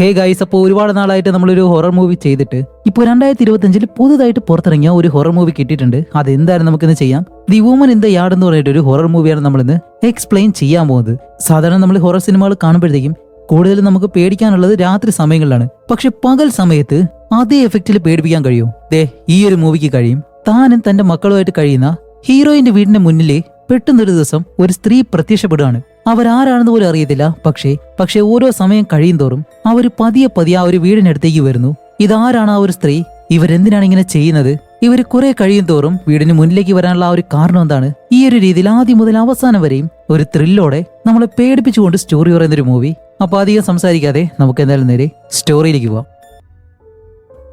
Hey guys അപ്പോൾ ഒരുപാട് നാളായിട്ട് നമ്മളൊരു ഹൊറർ മൂവി ചെയ്തിട്ട് ഇപ്പോൾ രണ്ടായിരത്തി ഇരുപത്തഞ്ചിൽ പുതുതായിട്ട് പുറത്തിറങ്ങിയ ഒരു ഹൊറർ മൂവി കിട്ടിയിട്ടുണ്ട്. അത് അതെന്തായാലും നമുക്കിന്ന് ചെയ്യാം. The woman in the yard എന്ന് പറഞ്ഞിട്ട് ഒരു ഹൊറർ മൂവിയാണ് നമ്മളിന്ന് എക്സ്പ്ലെയിൻ ചെയ്യാൻ പോകുന്നത്. സാധാരണ നമ്മൾ ഹൊറർ സിനിമകൾ കാണുമ്പോഴത്തേക്കും കൂടുതലും നമുക്ക് പേടിക്കാനുള്ളത് രാത്രി സമയങ്ങളിലാണ്. പക്ഷെ പകൽ സമയത്ത് അതേ എഫക്റ്റിൽ പേടിപ്പിക്കാൻ കഴിയും. ദേ ഈ ഒരു മൂവിക്ക് കഴിയും. താനും തന്റെ മക്കളുമായിട്ട് കഴിയുന്ന ഹീറോയിന്റെ വീടിന്റെ മുന്നിലെ പെട്ടെന്നൊരു ദിവസം ഒരു സ്ത്രീ പ്രത്യക്ഷപ്പെടുകയാണ്. അവരാരാണെന്ന് പോലും അറിയത്തില്ല. പക്ഷേ പക്ഷേ ഓരോ സമയം കഴിയും തോറും അവർ പതിയെ പതിയെ ആ ഒരു വീടിനടുത്തേക്ക് വരുന്നു. ഇതാരാണ് ആ ഒരു സ്ത്രീ? ഇവരെന്തിനാണ് ഇങ്ങനെ ചെയ്യുന്നത്? ഇവർ കുറെ കഴിയും തോറും വീടിന് മുന്നിലേക്ക് വരാനുള്ള ആ ഒരു കാരണം എന്താണ്? ഈ ഒരു രീതിയിൽ ആദ്യം മുതൽ അവസാനം വരെയും ഒരു ത്രില്ലോടെ നമ്മളെ പേടിപ്പിച്ചുകൊണ്ട് സ്റ്റോറി പറയുന്ന ഒരു മൂവി അപ്പൊ അധികം സംസാരിക്കാതെ നമുക്ക് എന്തായാലും നേരെ സ്റ്റോറിയിലേക്ക് പോവാം.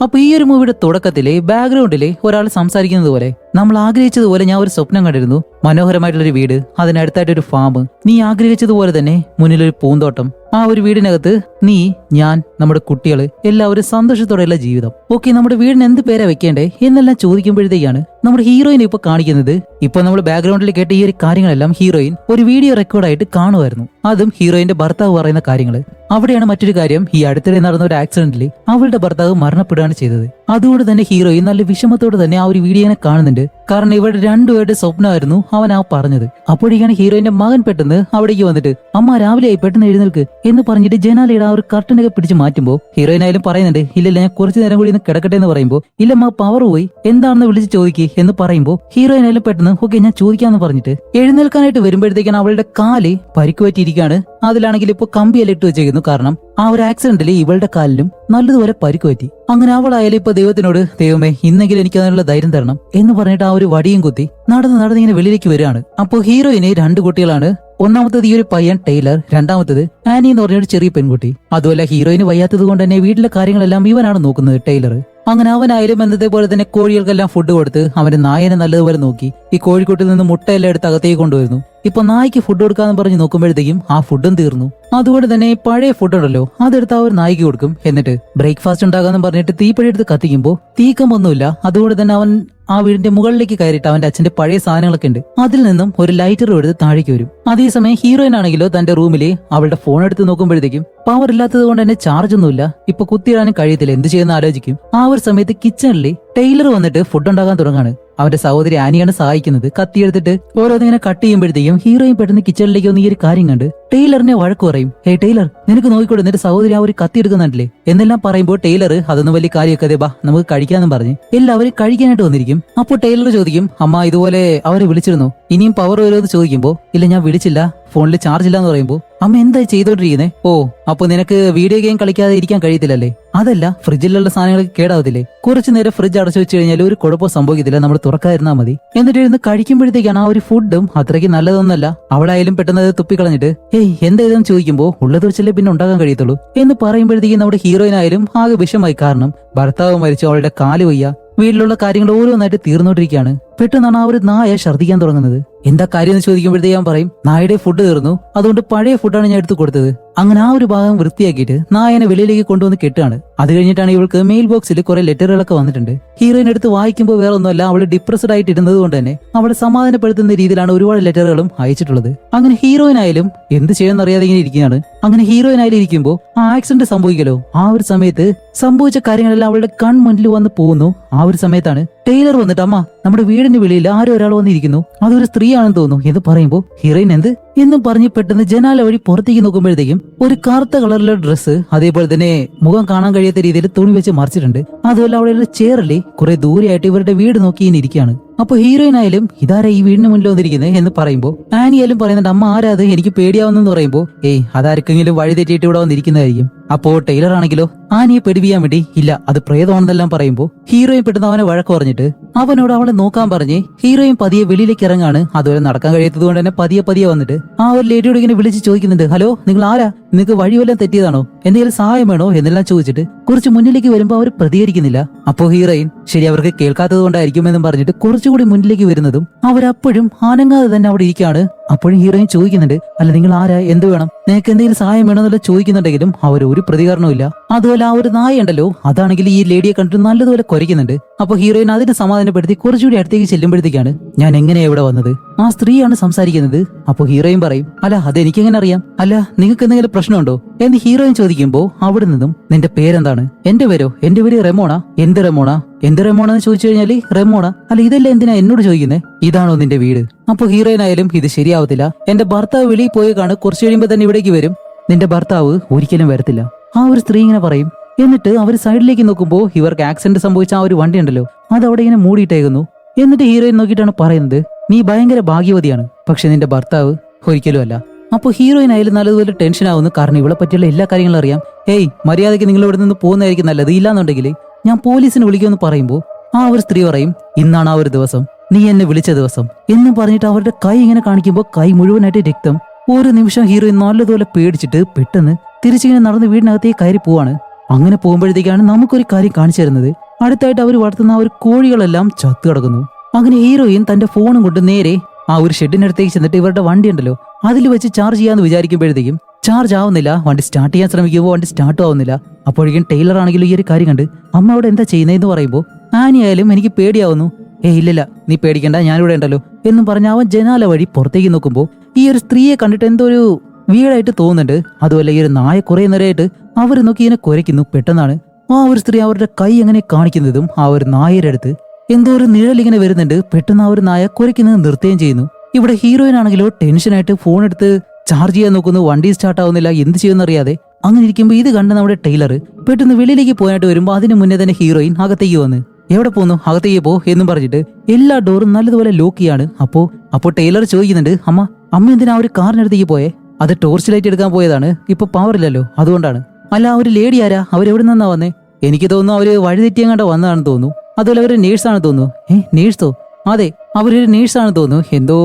അപ്പൊ ഈ ഒരു മൂവിയുടെ തുടക്കത്തിലെ ബാക്ക്ഗ്രൗണ്ടിലെ ഒരാൾ സംസാരിക്കുന്നത് പോലെ നമ്മൾ ആഗ്രഹിച്ചതുപോലെ ഞാൻ ഒരു സ്വപ്നം കണ്ടിരുന്നു. മനോഹരമായിട്ടുള്ളൊരു വീട് അതിനടുത്തായിട്ട് ഒരു ഫാം നീ ആഗ്രഹിച്ചതുപോലെ തന്നെ മുന്നിലൊരു പൂന്തോട്ടം. ആ ഒരു വീടിനകത്ത് നീ ഞാൻ നമ്മുടെ കുട്ടികൾ എല്ലാവരും സന്തോഷത്തോടെയുള്ള ജീവിതം. ഓക്കെ നമ്മുടെ വീടിന് എന്ത് പേരാ വെക്കേണ്ടേ? എന്നെല്ലാം ചോദിക്കുമ്പോഴത്തേക്കാണ് നമ്മുടെ ഹീറോയിൻ ഇപ്പൊ കാണിക്കുന്നത്. ഇപ്പൊ നമ്മൾ ബാക്ക്ഗ്രൗണ്ടിൽ കേട്ട ഈ ഒരു കാര്യങ്ങളെല്ലാം ഹീറോയിൻ ഒരു വീഡിയോ റെക്കോർഡായിട്ട് കാണുമായിരുന്നു. അതും ഹീറോയിന്റെ ഭർത്താവ് പറയുന്ന കാര്യങ്ങൾ അവിടെയാണ് മറ്റൊരു കാര്യം ഈ അടുത്തിടെ നടന്ന ഒരു ആക്സിഡന്റിൽ അവളുടെ ഭർത്താവ് മരണപ്പെടുകയാണ് ചെയ്തത്. അതുകൊണ്ട് തന്നെ ഹീറോയും നല്ല വിഷമത്തോടെ തന്നെ ആ ഒരു വീഡിയോനെ കാണുന്നുണ്ട്. കാരണം ഇവരുടെ രണ്ടുപേരുടെ സ്വപ്നമായിരുന്നു അവൻ ആ പറഞ്ഞത്. അപ്പോഴേക്കാണ് ഹീറോയിന്റെ മകൻ പെട്ടെന്ന് അവിടേക്ക് വന്നിട്ട് അമ്മ രാവിലെ ആയി പെട്ടെന്ന് എഴുന്നേൽക്ക് എന്ന് പറഞ്ഞിട്ട് ജനാലയുടെ ആ ഒരു കർട്ടനൊക്കെ പിടിച്ച് മാറ്റുമ്പോൾ ഹീറോയിൻ ആയാലും പറയുന്നുണ്ട് ഇല്ലല്ല ഞാൻ കുറച്ചു നേരം കൂടി ഇന്ന് കിടക്കട്ടെ എന്ന് പറയുമ്പോൾ ഇല്ലമ്മ പവർ പോയി എന്താണെന്ന് വിളിച്ച് ചോദിക്കുക എന്ന് പറയുമ്പോൾ ഹീറോയിൻ ആയാലും പെട്ടെന്ന് ഓക്കെ ഞാൻ ചോദിക്കാന്ന് പറഞ്ഞിട്ട് എഴുന്നേൽക്കാനായിട്ട് വരുമ്പോഴത്തേക്കാണ് അവളുടെ കാൽ പരിക്ക് പറ്റിയിരിക്കുകയാണ് അതിലാണെങ്കിൽ ഇപ്പോൾ കമ്പിയെല്ലാം ഇട്ട് വെച്ചേക്കുന്നു. കാരണം ആ ഒരു ആക്സിഡന്റിൽ ഇവളുടെ കാലിലും നല്ലതുപോലെ പരിക്ക് പറ്റി അങ്ങനെ അവളായാലും ഇപ്പൊ ദൈവത്തിനോട് ദൈവമേ ഇന്നെങ്കിലും എനിക്ക് അതിനുള്ള ധൈര്യം തരണം എന്ന് പറഞ്ഞിട്ട് ആ ഒരു വടിയും കുത്തി നടന്ന് നടന്ന് ഇങ്ങനെ വെളിയിലേക്ക് വരികയാണ്. അപ്പോൾ ഹീറോയിന് രണ്ട് കുട്ടികളാണ്. ഒന്നാമത്തത് ഈ ഒരു പയ്യൻ ടൈലർ രണ്ടാമത്തത് ആനി എന്ന് പറഞ്ഞ ഒരു ചെറിയ പെൺകുട്ടി. അതുപോലെ ഹീറോയിന് വയ്യാത്തത് കൊണ്ട് തന്നെ വീട്ടിലെ കാര്യങ്ങളെല്ലാം ഇവനാണ് നോക്കുന്നത് ടൈലർ. അങ്ങനെ അവനായാലും എന്നതേപോലെ പോലെ തന്നെ കോഴികൾക്കെല്ലാം ഫുഡ് കൊടുത്ത് അവന്റെ നായനെ നല്ലതുപോലെ നോക്കി. ഈ കോഴിക്കൂട്ടിൽ നിന്ന് മുട്ടയെല്ലാം എടുത്ത് അകത്തേക്ക് കൊണ്ടുവരുന്നു. ഇപ്പൊ നായ്ക്ക് ഫുഡ് കൊടുക്കാന്ന് പറഞ്ഞ് നോക്കുമ്പോഴത്തേക്കും ആ ഫുഡും തീർന്നു. അതുകൊണ്ട് തന്നെ പഴയ ഫുഡ് ഉണ്ടല്ലോ അതെടുത്ത് ആ ഒരു നായിക്ക് കൊടുക്കും. എന്നിട്ട് ബ്രേക്ക്ഫാസ്റ്റ് ഉണ്ടാകാന്ന് പറഞ്ഞിട്ട് തീപ്പഴി എടുത്ത് കത്തിക്കുമ്പോൾ തീക്കമൊന്നുമില്ല അതുകൊണ്ട് തന്നെ അവൻ ആ വീടിന്റെ മുകളിലേക്ക് കയറിയിട്ട് അവന്റെ അച്ഛന്റെ പഴയ സാധനങ്ങളൊക്കെ ഉണ്ട്. അതിൽ നിന്നും ഒരു ലൈറ്റർ എടുത്ത് താഴേക്ക് വരും. അതേസമയം ഹീറോയിൻ ആണെങ്കിലോ തന്റെ റൂമിലെ അവളുടെ ഫോൺ എടുത്ത് നോക്കുമ്പോഴത്തേക്കും പവർ ഇല്ലാത്തത് കൊണ്ട് തന്നെ ചാർജ് ഒന്നുമില്ല. ഇപ്പൊ കുത്തിയിടാനും കഴിയത്തില്ല. എന്ത് ചെയ്യുന്ന ആലോചിക്കും. ആ ഒരു സമയത്ത് കിച്ചണിൽ ടൈലർ വന്നിട്ട് ഫുഡ് ഉണ്ടാകാൻ തുടങ്ങാണ്. അവന്റെ സഹോദരി ആനിയാണ് സഹായിക്കുന്നത്. കത്തിയെടുത്തിട്ട് ഓരോന്നിങ്ങനെ കട്ട് ചെയ്യുമ്പോഴത്തേക്കും ഹീറോയും പെട്ടെന്ന് കിച്ചണിലേക്ക് വന്ന് ഈ ഒരു കാര്യം കണ്ട്. ടൈലറിനെ വഴക്ക് പറയും. ഹേ ടൈലർ നിനക്ക് നോക്കിക്കൂടെ? നിന്റെ സഹോദരി ആ ഒരു കത്തി എടുക്കുന്നുണ്ടല്ലേ? എന്നെല്ലാം പറയുമ്പോൾ ടൈലർ അതൊന്നും വലിയ കാര്യമൊക്കെ ബാ നമുക്ക് കഴിക്കാന്നും പറഞ്ഞ് എല്ലാവരും കഴിക്കാനായിട്ട് വന്നിരിക്കും. അപ്പോൾ ടൈലർ ചോദിക്കും അമ്മ ഇതുപോലെ അവരെ വിളിച്ചിരുന്നു? ഇനിയും പവർ വരുമെന്ന് ചോദിക്കുമ്പോൾ ഇല്ല ഞാൻ വിളിച്ചില്ല. ഫോണിൽ ചാർജ് ഇല്ലാന്ന് പറയുമ്പോൾ അമ്മ എന്താ ചെയ്തോണ്ടിരിക്കുന്നേ? ഓ അപ്പൊ നിനക്ക് വീഡിയോ ഗെയിം കളിക്കാതെ ഇരിക്കാൻ കഴിയത്തില്ലല്ലേ? അതല്ല ഫ്രിഡ്ജിലുള്ള സാധനങ്ങളൊക്കെ കേടാവത്തില്ലേ? കുറച്ചു നേരം ഫ്രിഡ്ജ് അടച്ചു വെച്ച് കഴിഞ്ഞാൽ ഒരു കുഴപ്പം സംഭവിക്കത്തില്ല. നമ്മൾ തുറക്കാതിരുന്നാ മതി. എന്നിട്ട് ഇരുന്ന് കഴിക്കുമ്പോഴത്തേക്കാണ് ആ ഒരു ഫുഡും അത്രയ്ക്ക് നല്ലതൊന്നല്ല. അവളായാലും പെട്ടെന്ന് അത് തുപ്പിക്കളഞ്ഞിട്ട് ഏയ് എന്തായാലും ചോദിക്കുമ്പോൾ ഉള്ളത് വെച്ചല്ലേ പിന്നെ ഉണ്ടാക്കാൻ കഴിയത്തുള്ളൂ. എന്ന് പറയുമ്പോഴത്തേക്കും നമ്മുടെ ഹീറോയിനായാലും ആകെ വിഷമായി. കാരണം ഭർത്താവ് മരിച്ചു അവളുടെ കാൽ വയ്യ. വീട്ടിലുള്ള കാര്യങ്ങൾ ഓരോന്നായിട്ട് തീർന്നുകൊണ്ടിരിക്കുകയാണ് പെട്ടെന്നാണ് ആ ഒരു നായ ഛർദ്ദിക്കാൻ തുടങ്ങുന്നത്. എന്താ കാര്യം എന്ന് ചോദിക്കുമ്പോഴത്തേക്ക് ഞാൻ പറയും നായുടെ ഫുഡ് തീർന്നു. അതുകൊണ്ട് പഴയ ഫുഡാണ് ഞാൻ എടുത്തു കൊടുത്തത്. അങ്ങനെ ആ ഒരു ഭാഗം വൃത്തിയാക്കിയിട്ട് നായനെ വെളിയിലേക്ക് കൊണ്ടുവന്ന് കെട്ടാണ് അത് കഴിഞ്ഞിട്ടാണ് ഇവൾക്ക് മെയിൽ ബോക്സിൽ കുറെ ലെറ്ററുകളൊക്കെ വന്നിട്ടുണ്ട്. ഹീറോയിൻ എടുത്ത് വായിക്കുമ്പോൾ വേറെ ഒന്നുമല്ല അവൾ ഡിപ്രസ്ഡ് ആയിട്ട് ഇരുന്നത് കൊണ്ട് തന്നെ അവളെ സമാധാനപ്പെടുത്തുന്ന രീതിയിലാണ് ഒരുപാട് ലെറ്ററുകളും അയച്ചിട്ടുള്ളത്. അങ്ങനെ ഹീറോയിൻ ആയാലും എന്ത് ചെയ്യാൻ അറിയാതെ ഇങ്ങനെ ഇരിക്കുകയാണ്. അങ്ങനെ ഹീറോയിൻ ആയാലും ഇരിക്കുമ്പോൾ ആ ആക്സിഡന്റ് സംഭവിക്കലോ? ആ ഒരു സമയത്ത് സംഭവിച്ച കാര്യങ്ങളെല്ലാം അവളുടെ കൺമുന്നിൽ വന്ന് പോകുന്നു. ആ ഒരു സമയത്താണ് ടൈലർ വന്നിട്ട് അമ്മ നമ്മുടെ വീടിന്റെ വെളിയിൽ ആരോ ഒരാൾ വന്നിരിക്കുന്നു. അതൊരു സ്ത്രീയാണെന്ന് തോന്നുന്നു. എന്ന് പറയുമ്പോൾ ഹീറോയിൻ എന്ത്? എന്നും പറഞ്ഞ് പെട്ടെന്ന് ജനാല വഴി പുറത്തേക്ക് നോക്കുമ്പോഴത്തേക്കും ഒരു കറുത്ത കളറിലെ ഡ്രസ്സ് അതേപോലെ തന്നെ മുഖം കാണാൻ കഴിയാത്ത രീതിയിൽ തുണി വെച്ച് മറിച്ചിട്ടുണ്ട്. അതുപോലെ അവിടെ ചെയറിലെ കുറെ ദൂരെയായിട്ട് ഇവരുടെ വീട് നോക്കി ഇനി ഇരിക്കുകയാണ്. അപ്പൊ ഹീറോയിൻ ആയാലും ഇതാരാ ഈ വീടിന് മുന്നിൽ വന്നിരിക്കുന്നത് എന്ന് പറയുമ്പോൾ ആനിയാലും പറയുന്നുണ്ട് അമ്മ ആരാ അത്? എനിക്ക് പേടിയാവുന്നെന്ന് പറയുമ്പോൾ ഏയ് അതാർക്കെങ്കിലും വഴി തെറ്റിയിട്ട് ഇവിടെ വന്നിരിക്കുന്നതായിരിക്കും. അപ്പോ ടൈലർ ആണെങ്കിലോ ആനിയെ പെടുവിയാൻ വേണ്ടി ഇല്ല അത് പ്രേതമാണെന്നെല്ലാം പറയുമ്പോൾ ഹീറോയിൻ പെട്ടെന്ന് അവനെ വഴക്ക് പറഞ്ഞിട്ട് അവനോട് അവളെ നോക്കാൻ പറഞ്ഞ് ഹീറോയും പതിയെ വെളിയിലേക്ക് ഇറങ്ങാണ്. അതുവരെ നടക്കാൻ കഴിയാത്തത് കൊണ്ട് തന്നെ പതിയെ പതിയെ വന്നിട്ട് ആ ഒരു ലേഡിയോട് ഇങ്ങനെ വിളിച്ച് ചോദിക്കുന്നുണ്ട് ഹലോ നിങ്ങൾ ആരാ? നിങ്ങൾക്ക് വഴി തെറ്റിയതാണോ? എന്തെങ്കിലും സഹായം വേണോ? എന്നെല്ലാം ചോദിച്ചിട്ട് കുറച്ച് മുന്നിലേക്ക് വരുമ്പോൾ അവർ പ്രതികരിക്കുന്നില്ല. അപ്പോ ഹീറോയിൻ ശരി അവർക്ക് കേൾക്കാത്തത് കൊണ്ടായിരിക്കും എന്നും പറഞ്ഞിട്ട് കുറച്ചുകൂടി മുന്നിലേക്ക് വരുന്നതും അവരപ്പോഴും ആനങ്ങാതെ തന്നെ അവിടെ ഇരിക്കുകയാണ് അപ്പോഴും ഹീറോയിൻ ചോദിക്കുന്നുണ്ട് അല്ല നിങ്ങൾ ആരാ? എന്ത് വേണം? നിനക്ക് എന്തെങ്കിലും സഹായം വേണമെന്നുള്ള ചോദിക്കുന്നുണ്ടെങ്കിലും അവർ ഒരു പ്രതികരണവും ഇല്ല. അതുപോലെ ആ ഒരു നായ ഉണ്ടല്ലോ അതാണെങ്കിൽ ഈ ലേഡിയെ കണ്ടിട്ട് നല്ലതുപോലെ കുരയ്ക്കുന്നുണ്ട്. അപ്പൊ ഹീറോയിൻ അതിനെ സമാധാനപ്പെടുത്തി കുറച്ചുകൂടി അടുത്തേക്ക് ചെല്ലുമ്പോഴത്തേക്കാണ് ഞാൻ എങ്ങനെയാണ് ഇവിടെ വന്നത്? ആ സ്ത്രീയാണ് സംസാരിക്കുന്നത്. അപ്പൊ ഹീറോയും പറയും അല്ല അതെനിക്കെങ്ങനെ അറിയാം? അല്ല നിങ്ങൾക്ക് എന്തെങ്കിലും പ്രശ്നമുണ്ടോ? എന്ന് ഹീറോയും ചോദിക്കുമ്പോ അവിടെ നിന്നും നിന്റെ പേരെന്താണ്? എന്റെ പേരോ? എന്റെ പേര് റെമോണ. എന്ത് റെമോണ? എന്ത് റെമോണ എന്ന് ചോദിച്ചു കഴിഞ്ഞാൽ റെമോണ. അല്ല ഇതല്ല എന്തിനാ എന്നോട് ചോദിക്കുന്നേ? ഇതാണോ നിന്റെ വീട്? അപ്പൊ ഹീറോയിൻ ആയാലും ഇത് ശരിയാവത്തില്ല. എന്റെ ഭർത്താവ് വെളിയിൽ പോയി കാണും കുറച്ചു കഴിയുമ്പോ തന്നെ ഇവിടേക്ക് വരും. നിന്റെ ഭർത്താവ് ഒരിക്കലും വരത്തില്ല. ആ ഒരു സ്ത്രീ ഇങ്ങനെ പറയും. എന്നിട്ട് അവർ സൈഡിലേക്ക് നോക്കുമ്പോൾ ഇവർക്ക് ആക്സിഡന്റ് സംഭവിച്ച ആ ഒരു വണ്ടി ഉണ്ടല്ലോ അത് അവിടെ ഇങ്ങനെ മൂടിയിട്ടേക്കുന്നു. എന്നിട്ട് ഹീറോയിൻ നോക്കിയിട്ടാണ് പറയുന്നത് നീ ഭയങ്കര ഭാഗ്യവതിയാണ്. പക്ഷെ നിന്റെ ഭർത്താവ് ഒരിക്കലും അല്ല. അപ്പോൾ ഹീറോയിൻ ആയാലും നല്ലതുപോലെ ടെൻഷൻ ആവുന്നു. കാരണം ഇവളെ പറ്റിയുള്ള എല്ലാ കാര്യങ്ങളും അറിയാം. ഏയ് മര്യാദയ്ക്ക് നിങ്ങൾ നിന്ന് പോകുന്നതായിരിക്കും നല്ലത്. ഇല്ലാന്നുണ്ടെങ്കിൽ ഞാൻ പോലീസിനെ വിളിക്കുമെന്ന് പറയുമ്പോൾ ആ ഒരു സ്ത്രീ പറയും ഇന്നാണ് ആ ഒരു ദിവസം. നീ എന്നെ വിളിച്ച ദിവസം. എന്നും പറഞ്ഞിട്ട് അവരുടെ കൈ ഇങ്ങനെ കാണിക്കുമ്പോൾ കൈ മുഴുവനായിട്ട് രക്തം. ഒരു നിമിഷം ഹീറോയിൻ നല്ലതുപോലെ പേടിച്ചിട്ട് പെട്ടെന്ന് തിരിച്ചിങ്ങനെ നടന്ന് വീടിനകത്തേക്ക് കയറി പോവാണ്. അങ്ങനെ പോകുമ്പോഴത്തേക്കാണ് നമുക്കൊരു കാര്യം കാണിച്ചു തരുന്നത്. അടുത്തായിട്ട് അവർ വളർത്തുന്ന ആ ഒരു കോഴികളെല്ലാം ചത്തു കിടക്കുന്നു. അങ്ങനെ ഹീറോയും തന്റെ ഫോണും കൊണ്ട് നേരെ ആ ഒരു ഷെഡിനടുത്തേക്ക് ചെന്നിട്ട് ഇവരുടെ വണ്ടി ഉണ്ടല്ലോ അതിൽ വെച്ച് ചാർജ് ചെയ്യാന്ന് വിചാരിക്കുമ്പോഴത്തേക്കും ചാർജ് ആവുന്നില്ല. വണ്ടി സ്റ്റാർട്ട് ചെയ്യാൻ ശ്രമിക്കുമ്പോൾ വണ്ടി സ്റ്റാർട്ട് ആവുന്നില്ല. അപ്പോഴേക്കും ടൈലർ ആണെങ്കിലും ഈ ഒരു കാര്യം കണ്ട് അമ്മ അവിടെ എന്താ ചെയ്യുന്നതെന്ന് പറയുമ്പോൾ ആനി ആയാലും എനിക്ക് പേടിയാവുന്നു. ഏ ഇല്ലില്ല നീ പേടിക്കണ്ട ഞാനിവിടെ ഉണ്ടല്ലോ. എന്നും പറഞ്ഞ അവൻ ജനാല വഴി പുറത്തേക്ക് നോക്കുമ്പോൾ ഈ ഒരു സ്ത്രീയെ കണ്ടിട്ട് എന്തോ ഒരു വീടായിട്ട് തോന്നുന്നുണ്ട്. അതുപോലെ ഈ ഒരു നായ കുറെ നേരമായിട്ട് അവർ നോക്കി ഇങ്ങനെ കുരയ്ക്കുന്നു. പെട്ടെന്നാണ് ആ ഒരു സ്ത്രീ അവരുടെ കൈ എങ്ങനെ കാണിക്കുന്നതും ആ ഒരു നായയുടെ അടുത്ത് എന്തോ ഒരു നിഴൽ ഇങ്ങനെ വരുന്നുണ്ട്. പെട്ടെന്ന് ആ ഒരു നായ കുരയ്ക്കുന്നത് നിർത്തുകയും ചെയ്യുന്നു. ഇവിടെ ഹീറോയിൻ ആണെങ്കിലോ ടെൻഷനായിട്ട് ഫോൺ എടുത്ത് ചാർജ് ചെയ്യാൻ നോക്കുന്നു. വണ്ടി സ്റ്റാർട്ട് ആവുന്നില്ല. എന്ത് ചെയ്യുമെന്നറിയാതെ അങ്ങനെ ഇരിക്കുമ്പോൾ ഇത് കണ്ട നമ്മുടെ ടൈലർ പെട്ടെന്ന് വെളിയിലേക്ക് പോയിട്ട് വരുമ്പോൾ അതിന് മുന്നേ തന്നെ ഹീറോയിൻ അകത്തേക്ക് വന്ന് എവിടെ പോന്നു? അകത്തേക്ക് പോ എന്നും പറഞ്ഞിട്ട് എല്ലാ ഡോറും നല്ലതുപോലെ ലോക്ക് ചെയ്യാണ്. അപ്പോ അപ്പോൾ ടൈലർ ചോദിക്കുന്നുണ്ട് അമ്മ അമ്മ എന്തിനാ ഒരു കാറിനടുത്തേക്ക് പോയേ? അത് ടോർച്ച് ലൈറ്റ് എടുക്കാൻ പോയതാണ്. ഇപ്പൊ പവർ ഇല്ലല്ലോ അതുകൊണ്ടാണ്. അല്ല ഒരു ലേഡി ആരാ? അവരെവിടെ നിന്നാ വന്നേ? എനിക്ക് തോന്നുന്നു അവർ വഴിതെറ്റിയങ്ങാണ്ട് വന്നതാണെന്ന് തോന്നുന്നു. അതുപോലെ അവരൊരു നേഴ്സാണ് തോന്നുന്നു. ഏ നേഴ്സോ? അതെ അവരൊരു നേഴ്സാണ് തോന്നുന്നു. എന്തോ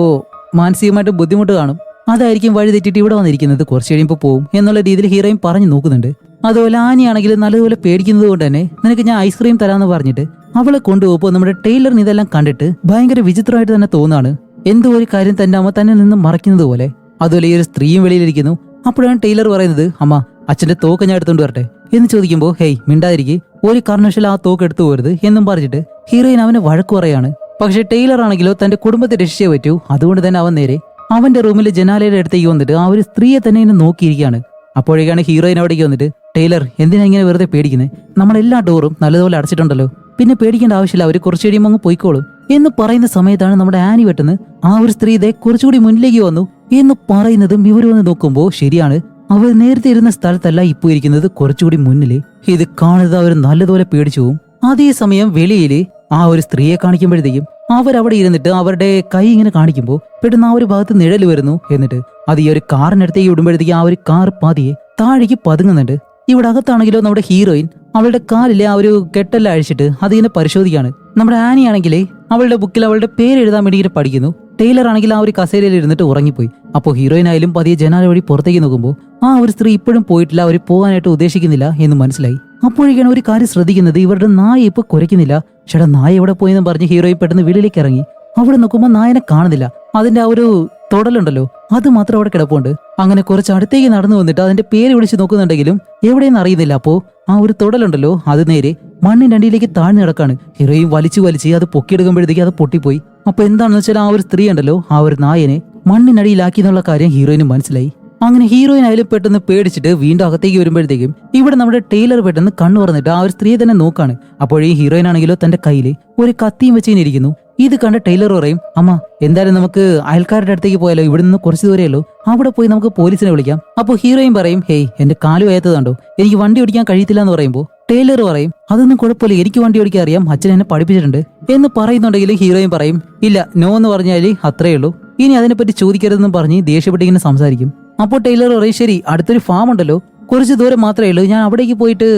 മാനസികമായിട്ട് ബുദ്ധിമുട്ട് കാണും. അതായിരിക്കും വഴി തെറ്റിട്ട് ഇവിടെ വന്നിരിക്കുന്നത്. കുറച്ച് കഴിയുമ്പോൾ പോകും എന്നുള്ള രീതിയിൽ ഹീറോയിൻ പറഞ്ഞു നോക്കുന്നുണ്ട്. അതുപോലെ ആനയാണെങ്കിൽ നല്ലതുപോലെ പേടിക്കുന്നത് കൊണ്ട് തന്നെ നിനക്ക് ഞാൻ ഐസ്ക്രീം തരാമെന്ന് പറഞ്ഞിട്ട് അവളെ കൊണ്ടുപോകുമ്പോൾ നമ്മുടെ ടൈലറിന് ഇതെല്ലാം കണ്ടിട്ട് ഭയങ്കര വിചിത്രമായിട്ട് തന്നെ തോന്നാണ്. എന്തോ ഒരു കാര്യം തന്റെ അമ്മ തന്നെ നിന്ന് മറയ്ക്കുന്നത് പോലെ. അതുപോലെ ഈ ഒരു സ്ത്രീയും വെളിയിലിരിക്കുന്നു. അപ്പോഴാണ് ടൈലർ പറയുന്നത് അമ്മ അച്ഛന്റെ തോക്ക് ഞാൻ എടുത്തുകൊണ്ട് വരട്ടെ. എന്ന് ചോദിക്കുമ്പോൾ ഹേയ് മിണ്ടാതിരിക്കെ. ഒരു കാരണവശാലും ആ തോക്ക് എടുത്തു പോരുത് എന്നും പറഞ്ഞിട്ട് ഹീറോയിൻ അവനെ വഴക്കു പറയാണ് പക്ഷെ ടൈലർ ആണെങ്കിലോ തന്റെ കുടുംബത്തെ രക്ഷിച്ചേ പറ്റൂ. അതുകൊണ്ട് തന്നെ അവൻ നേരെ അവന്റെ റൂമിലെ ജനാലയുടെ അടുത്തേക്ക് വന്നിട്ട് ആ ഒരു സ്ത്രീയെ തന്നെ എന്നെ നോക്കിയിരിക്കുകയാണ്. അപ്പോഴേക്കാണ് ഹീറോയിൻ അവിടേക്ക് വന്നിട്ട് ടൈലർ എന്തിനാ ഇങ്ങനെ വെറുതെ പേടിക്കുന്നത് നമ്മളെല്ലാ ഡോറും നല്ലതുപോലെ അടച്ചിട്ടുണ്ടല്ലോ. പിന്നെ പേടിക്കേണ്ട ആവശ്യമില്ല അവർ കുറച്ചു കഴിയുമ്പോൾ അങ്ങ് പോയിക്കോളും എന്ന് പറയുന്ന സമയത്താണ് നമ്മുടെ ആനി വെട്ടുന്നത് ആ ഒരു സ്ത്രീ ഇതേ കുറച്ചുകൂടി മുന്നിലേക്ക് വന്നു എന്ന് പറയുന്നതും ഇവർ വന്ന് നോക്കുമ്പോൾ ശരിയാണ്. അവർ നേരത്തെ ഇരുന്ന സ്ഥലത്തല്ല ഇപ്പോൾ ഇരിക്കുന്നത്. കുറച്ചുകൂടി മുന്നിൽ ഇത് കാണുന്നത് അവർ നല്ലതുപോലെ പേടിച്ചു അതേസമയം വെളിയിൽ ആ ഒരു സ്ത്രീയെ കാണിക്കുമ്പോഴത്തേക്കും അവരവിടെ ഇരുന്നിട്ട് അവരുടെ കൈ ഇങ്ങനെ കാണിക്കുമ്പോൾ പെട്ടെന്ന് ആ ഒരു ഭാഗത്ത് നിഴൽ വരുന്നു എന്നിട്ട് അത് ഈ ഒരു കാറിനടുത്തേക്ക് വിടുമ്പോഴത്തേക്ക് ആ ഒരു കാർ പാതിയെ താഴേക്ക് പതുങ്ങുന്നുണ്ട്. ഇവിടെ അകത്താണെങ്കിലോ നമ്മുടെ ഹീറോയിൻ അവളുടെ കാലിലെ ആ ഒരു കെട്ടെല്ലാം അഴിച്ചിട്ട് അതിങ്ങനെ പരിശോധിക്കുകയാണ്. നമ്മുടെ ആനി ആണെങ്കിലേ അവളുടെ ബുക്കിൽ അവളുടെ പേര് എഴുതാൻ വേണ്ടി ഇങ്ങനെ പഠിക്കുന്നു. ടൈലർ ആണെങ്കിൽ ആ ഒരു കസേരയിൽ ഇരുന്നിട്ട് ഉറങ്ങിപ്പോയി. അപ്പോൾ ഹീറോയിൻ ആയാലും പതിയെ ജനാല വഴി പുറത്തേക്ക് നോക്കുമ്പോൾ ആ ഒരു സ്ത്രീ ഇപ്പോഴും പോയിട്ടില്ല അവർ പോകാനായിട്ട് ഉദ്ദേശിക്കുന്നില്ല എന്ന് മനസ്സിലായി. അപ്പോഴേക്കാണ് ഒരു കാര്യം ശ്രദ്ധിക്കുന്നത് ഇവരുടെ നായ ഇപ്പൊ കുരയ്ക്കുന്നില്ല ചേട്ടാ നായ എവിടെ പോയെന്ന് പറഞ്ഞ് ഹീറോയിൻ പെട്ടെന്ന് വീട്ടിലേക്ക് ഇറങ്ങി. അവിടെ നോക്കുമ്പോൾ നായനെ കാണുന്നില്ല. അതിന്റെ ആ ഒരു തൊടലുണ്ടല്ലോ അത് മാത്രം അവിടെ കിടപ്പുണ്ട്. അങ്ങനെ കുറച്ച് അടുത്തേക്ക് നടന്നു വന്നിട്ട് അതിന്റെ പേര് വിളിച്ച് നോക്കുന്നുണ്ടെങ്കിലും എവിടെയെന്ന് അറിയുന്നില്ല. അപ്പോ ആ ഒരു തൊടലുണ്ടല്ലോ അത് നേരെ മണ്ണിന്റെ അടിയിലേക്ക് താഴ്ന്നു കിടക്കാണ്. ഹീറോയിൻ വലിച്ചു വലിച്ച് അത് പൊക്കിയെടുക്കുമ്പോഴത്തേക്ക് അത് പൊട്ടിപ്പോയി. അപ്പൊ എന്താണെന്ന് വെച്ചാൽ ആ ഒരു സ്ത്രീ ഉണ്ടല്ലോ ആ ഒരു നായനെ മണ്ണിനടിയിലാക്കി എന്നുള്ള കാര്യം ഹീറോയിന് മനസ്സിലായി. അങ്ങനെ ഹീറോയിൻ ആയാലും പെട്ടെന്ന് പേടിച്ചിട്ട് വീണ്ടും അകത്തേക്ക് വരുമ്പോഴത്തേക്കും ഇവിടെ നമ്മുടെ ടൈലർ പെട്ടെന്ന് കണ്ണു പറഞ്ഞിട്ട് ആ ഒരു സ്ത്രീയെ തന്നെ നോക്കാണ്. അപ്പോഴേ ഹീറോയിൻ ആണെങ്കിലോ തന്റെ കയ്യിൽ ഒരു കത്തിയും വെച്ച് ഇരിക്കുന്നു. ഇത് കണ്ട ടൈലർ പറയും അമ്മ എന്തായാലും നമുക്ക് അയൽക്കാരുടെ അടുത്തേക്ക് പോയാലോ? ഇവിടെ നിന്ന് കുറച്ച് ദൂരെയല്ലോ അവിടെ പോയി നമുക്ക് പോലീസിനെ വിളിക്കാം. അപ്പോൾ ഹീറോയിൻ പറയും ഹേയ് എന്റെ കാലു വയത്തതുണ്ടോ എനിക്ക് വണ്ടി ഓടിക്കാൻ കഴിയത്തില്ല എന്ന് പറയുമ്പോൾ ടൈലർ പറയും അതൊന്നും കുഴപ്പമില്ല എനിക്ക് വണ്ടി ഓടിക്കാൻ അറിയാം അച്ഛൻ എന്നെ പഠിപ്പിച്ചിട്ടുണ്ട് എന്ന് പറയുന്നുണ്ടെങ്കിലും ഹീറോയും പറയും ഇല്ല നോ എന്ന് പറഞ്ഞാൽ അത്രയേ ഉള്ളൂ. ഇനി അതിനെപ്പറ്റി ചോദിക്കരുതെന്ന് പറഞ്ഞ് ദേഷ്യപ്പെട്ടിങ്ങനെ സംസാരിക്കും. അപ്പോൾ ടൈലർ പറയും ശരി അടുത്തൊരു ഫാം ഉണ്ടല്ലോ കുറച്ച് ദൂരം മാത്രമേ ഉള്ളൂ ഞാൻ അവിടേക്ക് പോയിട്ട്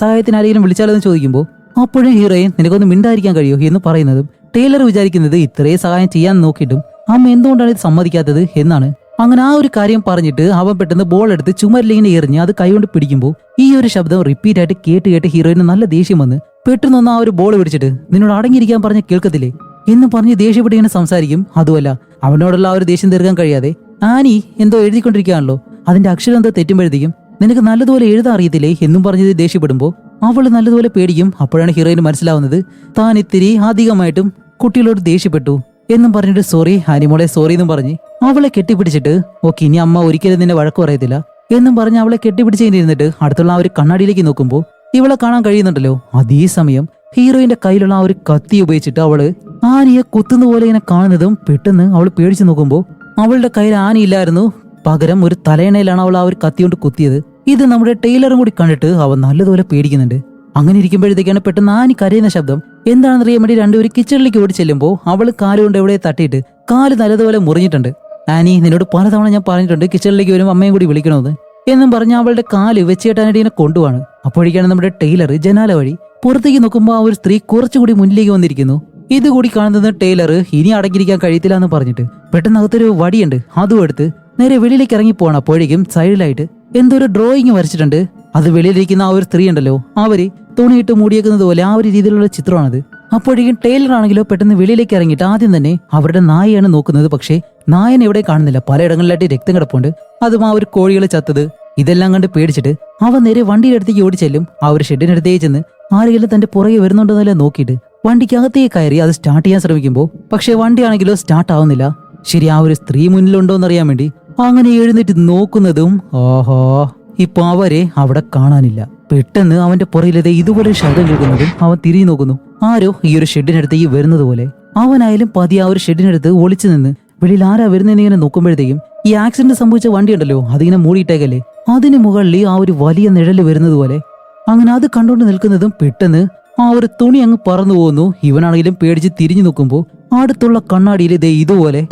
സഹായത്തിന് ആരെങ്കിലും വിളിച്ചാലോ എന്ന് ചോദിക്കുമ്പോൾ അപ്പോഴും ഹീറോയിൻ നിനക്കൊന്ന് മിണ്ടായിരിക്കാൻ കഴിയോ എന്ന് പറയുന്നതും ടൈലർ വിചാരിക്കുന്നത് ഇത്രയും സഹായം ചെയ്യാൻ നോക്കിയിട്ടും അമ്മ എന്തുകൊണ്ടാണ് ഇത് സമ്മതിക്കാത്തത് എന്നാണ്. അങ്ങനെ ആ ഒരു കാര്യം പറഞ്ഞിട്ട് അവൻ പെട്ടെന്ന് ബോൾ എടുത്ത് ചുമരിലിങ്ങനെ എറിഞ്ഞ് അത് കൈകൊണ്ട് പിടിക്കുമ്പോൾ ഈ ഒരു ശബ്ദം റിപ്പീറ്റ് ആയിട്ട് കേട്ട് കേട്ട് ഹീറോയിന് നല്ല ദേഷ്യം വന്ന് പെട്ടെന്ന് ഒന്ന് ആ ഒരു ബോൾ പിടിച്ചിട്ട് നിന്നോട് അടങ്ങിയിരിക്കാൻ പറഞ്ഞ കേൾക്കത്തില്ലേ? എന്ന് പറഞ്ഞ് ദേഷ്യപ്പെട്ട് ഇങ്ങനെ സംസാരിക്കും. അതുമല്ല അവനോടുള്ള ആ ഒരു ദേഷ്യം തീർക്കാൻ കഴിയാതെ ആനി എന്തോ എഴുതിക്കൊണ്ടിരിക്കുകയാണല്ലോ. അതിന്റെ അക്ഷരം എന്തോ തെറ്റുമ്പോഴത്തേക്കും നിനക്ക് നല്ലതുപോലെ എഴുതാൻ അറിയത്തില്ലേ? എന്നും പറഞ്ഞത് ദേഷ്യപ്പെടുമ്പോൾ അവൾ നല്ലതുപോലെ പേടിക്കും. അപ്പോഴാണ് ഹീറോയിന് മനസ്സിലാവുന്നത് താൻ ഇത്തിരി അധികമായിട്ടും കുട്ടികളോട് ദേഷ്യപ്പെട്ടു. എന്നും പറഞ്ഞിട്ട് സോറി ഹനിമോളെ സോറി എന്നും പറഞ്ഞ് അവളെ കെട്ടിപ്പിടിച്ചിട്ട് ഓക്കെ ഇനി അമ്മ ഒരിക്കലും നിന്നെ വഴക്ക് പറയത്തില്ല എന്നും പറഞ്ഞ് അവളെ കെട്ടിപ്പിടിച്ചിരുന്നിട്ട് അടുത്തുള്ള ആ ഒരു കണ്ണാടിയിലേക്ക് നോക്കുമ്പോൾ ഇവളെ കാണാൻ കഴിയുന്നുണ്ടല്ലോ. അതേ സമയം ഹീറോയിന്റെ കയ്യിലുള്ള ആ ഒരു കത്തി ഉപയോഗിച്ചിട്ട് അവൾ ആനയെ കുത്തുന്ന പോലെ ഇങ്ങനെ കാണുന്നതും പെട്ടെന്ന് അവൾ പേടിച്ചു നോക്കുമ്പോൾ അവളുടെ കയ്യിൽ ആനയില്ലായിരുന്നു പകരം ഒരു തലയണയിലാണ് അവൾ ആ ഒരു കത്തി കൊണ്ട് കുത്തിയത്. ഇത് നമ്മുടെ ടൈലറും കൂടി കണ്ടിട്ട് അവൻ നല്ലതുപോലെ പേടിക്കുന്നുണ്ട്. അങ്ങനെ ഇരിക്കുമ്പോഴത്തേക്കാണ് പെട്ടെന്ന് ആനി കരയുന്ന ശബ്ദം. എന്താണെന്നറിയാൻ വേണ്ടി രണ്ടുപേരും കിച്ചണിലേക്ക് ഓടി ചെല്ലുമ്പോൾ അവൾ കാലുകൊണ്ട് എവിടെ തട്ടിയിട്ട് കാൽ നല്ലതുപോലെ മുറിഞ്ഞിട്ടുണ്ട്. ആനി നിന്നോട് പലതവണ ഞാൻ പറഞ്ഞിട്ടുണ്ട് കിച്ചണിലേക്ക് വരും അമ്മയും കൂടി വിളിക്കണമെന്ന് എന്നും പറഞ്ഞ് അവളുടെ കാൽ വെച്ചേട്ടാനായിട്ട് ഇങ്ങനെ കൊണ്ടുപോവാണ്. അപ്പോഴേക്കാണ് നമ്മുടെ ടൈലർ ജനാല വഴി പുറത്തേക്ക് നോക്കുമ്പോൾ ആ ഒരു സ്ത്രീ കുറച്ചുകൂടി മുന്നിലേക്ക് വന്നിരിക്കുന്നു. ഇത് കൂടി കാണുന്നത് ടൈലർ ഇനി അടങ്ങിയിരിക്കാൻ കഴിയത്തില്ല എന്ന് പറഞ്ഞിട്ട് പെട്ടെന്ന് അകത്തൊരു വടിയുണ്ട്. അതും എടുത്ത് നേരെ വെളിയിലേക്ക് ഇറങ്ങി പോകണം അപ്പോഴേക്കും സൈഡിലായിട്ട് എന്തോ ഒരു ഡ്രോയിങ് വരച്ചിട്ടുണ്ട്. അത് വെളിയിലിരിക്കുന്ന ആ ഒരു സ്ത്രീ ഉണ്ടല്ലോ. അവർ തുണിയിട്ട് മൂടിയേക്കുന്നത് പോലെ ആ ഒരു രീതിയിലുള്ള ചിത്രമാണത്. അപ്പോഴേക്കും ടൈലർ ആണെങ്കിലോ പെട്ടെന്ന് വെളിയിലേക്ക് ഇറങ്ങിയിട്ട് ആദ്യം തന്നെ അവരുടെ നായയാണ് നോക്കുന്നത്. പക്ഷേ നായനെ എവിടെ കാണുന്നില്ല. പലയിടങ്ങളിലായിട്ട് രക്തം കിടപ്പുണ്ട്. അതും ആ ഒരു കോഴികളെ ചത്തത്. ഇതെല്ലാം കണ്ട് പേടിച്ചിട്ട് അവൻ നേരെ വണ്ടിയുടെ അടുത്തേക്ക് ഓടിച്ചെല്ലും ആ ഒരു ഷെഡിനടുത്തേക്ക് ചെന്ന് ആരെങ്കിലും തന്റെ പുറകെ വരുന്നുണ്ടെന്നല്ലേ നോക്കിയിട്ട് വണ്ടിക്കകത്തേക്ക് കയറി അത് സ്റ്റാർട്ട് ചെയ്യാൻ ശ്രമിക്കുമ്പോൾ പക്ഷേ വണ്ടിയാണെങ്കിലോ സ്റ്റാർട്ട് ആവുന്നില്ല. ശരി ആ ഒരു സ്ത്രീ മുന്നിലുണ്ടോ എന്നറിയാൻ വേണ്ടി അങ്ങനെ എഴുന്നേറ്റ് നോക്കുന്നതും ഓഹോ ഇപ്പൊ അവരെ അവിടെ കാണാനില്ല. പെട്ടെന്ന് അവന്റെ പുറയിലത് ഇതുപോലെ ശബ്ദം കേൾക്കുന്നതും അവൻ തിരിഞ്ഞു നോക്കുന്നു. ആരോ ഈ ഒരു ഷെഡിനടുത്തേക്ക് വരുന്നത് പോലെ. അവനായാലും പതി ആ ഒരു ഷെഡിനടുത്ത് ഒളിച്ചു നിന്ന് വെളിയിൽ ആരാ വരുന്നതെന്ന് ഇങ്ങനെ നോക്കുമ്പോഴത്തേക്കും ഈ ആക്സിഡന്റ് സംഭവിച്ച വണ്ടി ഉണ്ടല്ലോ അതിങ്ങനെ മൂടിയിട്ടേക്കല്ലേ? അതിന് മുകളിൽ ആ ഒരു വലിയ നിഴൽ വരുന്നത് പോലെ. അങ്ങനെ അത് കണ്ടുകൊണ്ട് നിൽക്കുന്നതും പെട്ടെന്ന് ആ ഒരു തുണി അങ്ങ് പറന്നു പോകുന്നു. ഇവനാണെങ്കിലും പേടിച്ച് തിരിഞ്ഞു നോക്കുമ്പോൾ അടുത്തുള്ള കണ്ണാടിയിൽ ഇതേ ഇതുപോലെ.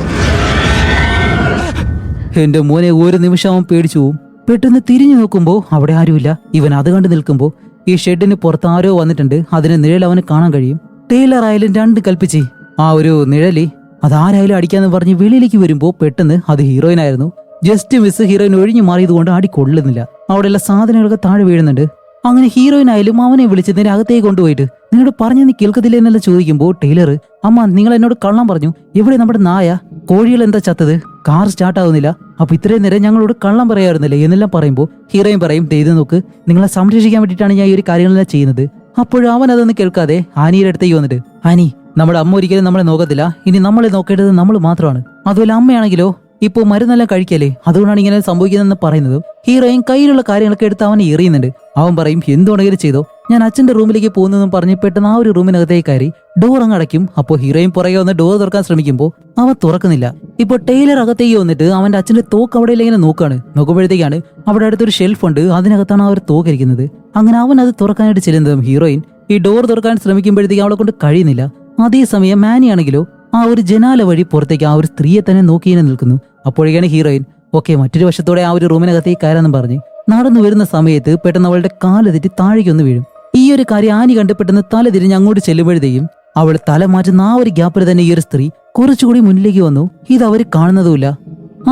എന്റെ മോനെ ഒരു നിമിഷം അവൻ പേടിച്ചു പോവും. പെട്ടെന്ന് തിരിഞ്ഞു നോക്കുമ്പോൾ അവിടെ ആരുമില്ല. ഇവൻ അത് കണ്ട് നിൽക്കുമ്പോൾ ഈ ഷെഡിന് പുറത്ത് ആരോ വന്നിട്ടുണ്ട്. അതിന് നിഴൽ അവന് കാണാൻ കഴിയും. ടൈലർ ആയാലും രണ്ട് കൽപ്പിച്ച്. ആ ഒരു നിഴലി അതാരായാലും അടിക്കാന്ന് പറഞ്ഞ് വെളിയിലേക്ക് വരുമ്പോൾ പെട്ടെന്ന് അത് ഹീറോയിനായിരുന്നു. ജസ്റ്റ് മിസ് ഹീറോയിൻ ഒഴിഞ്ഞു മാറിയത് കൊണ്ട് അടി കൊള്ളുന്നില്ല. അവിടെയുള്ള സാധനങ്ങളൊക്കെ താഴെ വീഴുന്നുണ്ട്. അങ്ങനെ ഹീറോയിൻ ആയാലും അവനെ വിളിച്ച് നിന്റെ അകത്തേക്ക് കൊണ്ടുപോയിട്ട് നിന്നോട് പറഞ്ഞു നീ കേൾക്കത്തില്ല എന്നല്ല ചോദിക്കുമ്പോൾ ടൈലർ അമ്മ നിങ്ങൾ എന്നോട് കള്ളം പറഞ്ഞു. ഇവിടെ നമ്മുടെ നായ? കോഴികൾ എന്താ ചത്തത്? കാർ സ്റ്റാർട്ട് ആവുന്നില്ല. അപ്പൊ ഇത്രയും നേരം ഞങ്ങളോട് കള്ളം പറയാറുന്നില്ലേ? എന്നെല്ലാം പറയുമ്പോൾ ഹീറോയും പറയും ചെയ്ത് നോക്ക്. നിങ്ങളെ സംരക്ഷിക്കാൻ വേണ്ടിയിട്ടാണ് ഞാൻ ഈ ഒരു കാര്യങ്ങളെല്ലാം ചെയ്യുന്നത്. അപ്പോഴും അവൻ അതൊന്നും കേൾക്കാതെ ആനിയുടെ അടുത്തേക്ക് വന്നിട്ട് ആനി നമ്മുടെ അമ്മ ഒരിക്കലും നമ്മളെ നോക്കത്തില്ല. ഇനി നമ്മളെ നോക്കേണ്ടത് നമ്മൾ മാത്രമാണ്. അതുപോലെ അമ്മയാണെങ്കിലോ? ഇപ്പോ മരുന്നെല്ലാം കഴിക്കല്ലേ? അതുകൊണ്ടാണ് ഇങ്ങനെ സംഭവിക്കുന്നതെന്ന് പറയുന്നത്. ഹീറോയിൻ കയ്യിലുള്ള കാര്യങ്ങളൊക്കെ എടുത്ത് അവൻ എറിയുന്നുണ്ട്. അവൻ പറയും എന്തുണ്ടെങ്കിലും ചെയ്തോ? ഞാൻ അച്ഛന്റെ റൂമിലേക്ക് പോകുന്നതെന്നും പറഞ്ഞ് പെട്ടെന്ന് ആ ഒരു റൂമിനകത്തേക്ക് കയറി ഡോർ അങ്ങ് അടയ്ക്കും. അപ്പോൾ ഹീറോയിൻ പുറകെ വന്ന് ഡോർ തുറക്കാൻ ശ്രമിക്കുമ്പോൾ അവൻ തുറക്കുന്നില്ല. ഇപ്പോൾ ടൈലർ അകത്തേക്ക് വന്നിട്ട് അവന്റെ അച്ഛന്റെ തോക്ക് അവിടെ ഇങ്ങനെ നോക്കാണ്. നോക്കുമ്പോഴത്തേക്കാണ് അവിടെ അടുത്തൊരു ഷെൽഫ് ഉണ്ട്. അതിനകത്താണ് ആ ഒരു തോക്ക് ഇരിക്കുന്നത്. അങ്ങനെ അവൻ അത് തുറക്കാനായിട്ട് ചെല്ലുന്നതും ഹീറോയിൻ ഈ ഡോർ തുറക്കാൻ ശ്രമിക്കുമ്പോഴത്തേക്ക് അവളെ കൊണ്ട് കഴിയുന്നില്ല. അതേസമയം മാനിയാണെങ്കിലോ ആ ഒരു ജനാല വഴി പുറത്തേക്ക് ആ ഒരു സ്ത്രീയെ തന്നെ നോക്കി ഇങ്ങനെ നിൽക്കുന്നു. അപ്പോഴേക്കാണ് ഹീറോയിൻ ഓക്കെ മറ്റൊരു വശത്തോടെ ആ ഒരു റൂമിനകത്തേക്ക് കയറാന്ന് പറഞ്ഞ് നടന്നു വരുന്ന സമയത്ത് പെട്ടെന്ന് അവളുടെ കാൽ തെറ്റി താഴേക്കൊന്ന് വീഴും. ഈ ഒരു കാര്യം ആനി കണ്ട് പെട്ടെന്ന് തല തിരിഞ്ഞ് അങ്ങോട്ട് ചെല്ലുമ്പോഴത്തേക്കും അവൾ തല മാറ്റുന്ന ആ ഒരു ഗ്യാപ്പിൽ തന്നെ ഈ ഒരു സ്ത്രീ കുറച്ചുകൂടി മുന്നിലേക്ക് വന്നു. ഇത് അവർ കാണുന്നതുമില്ല.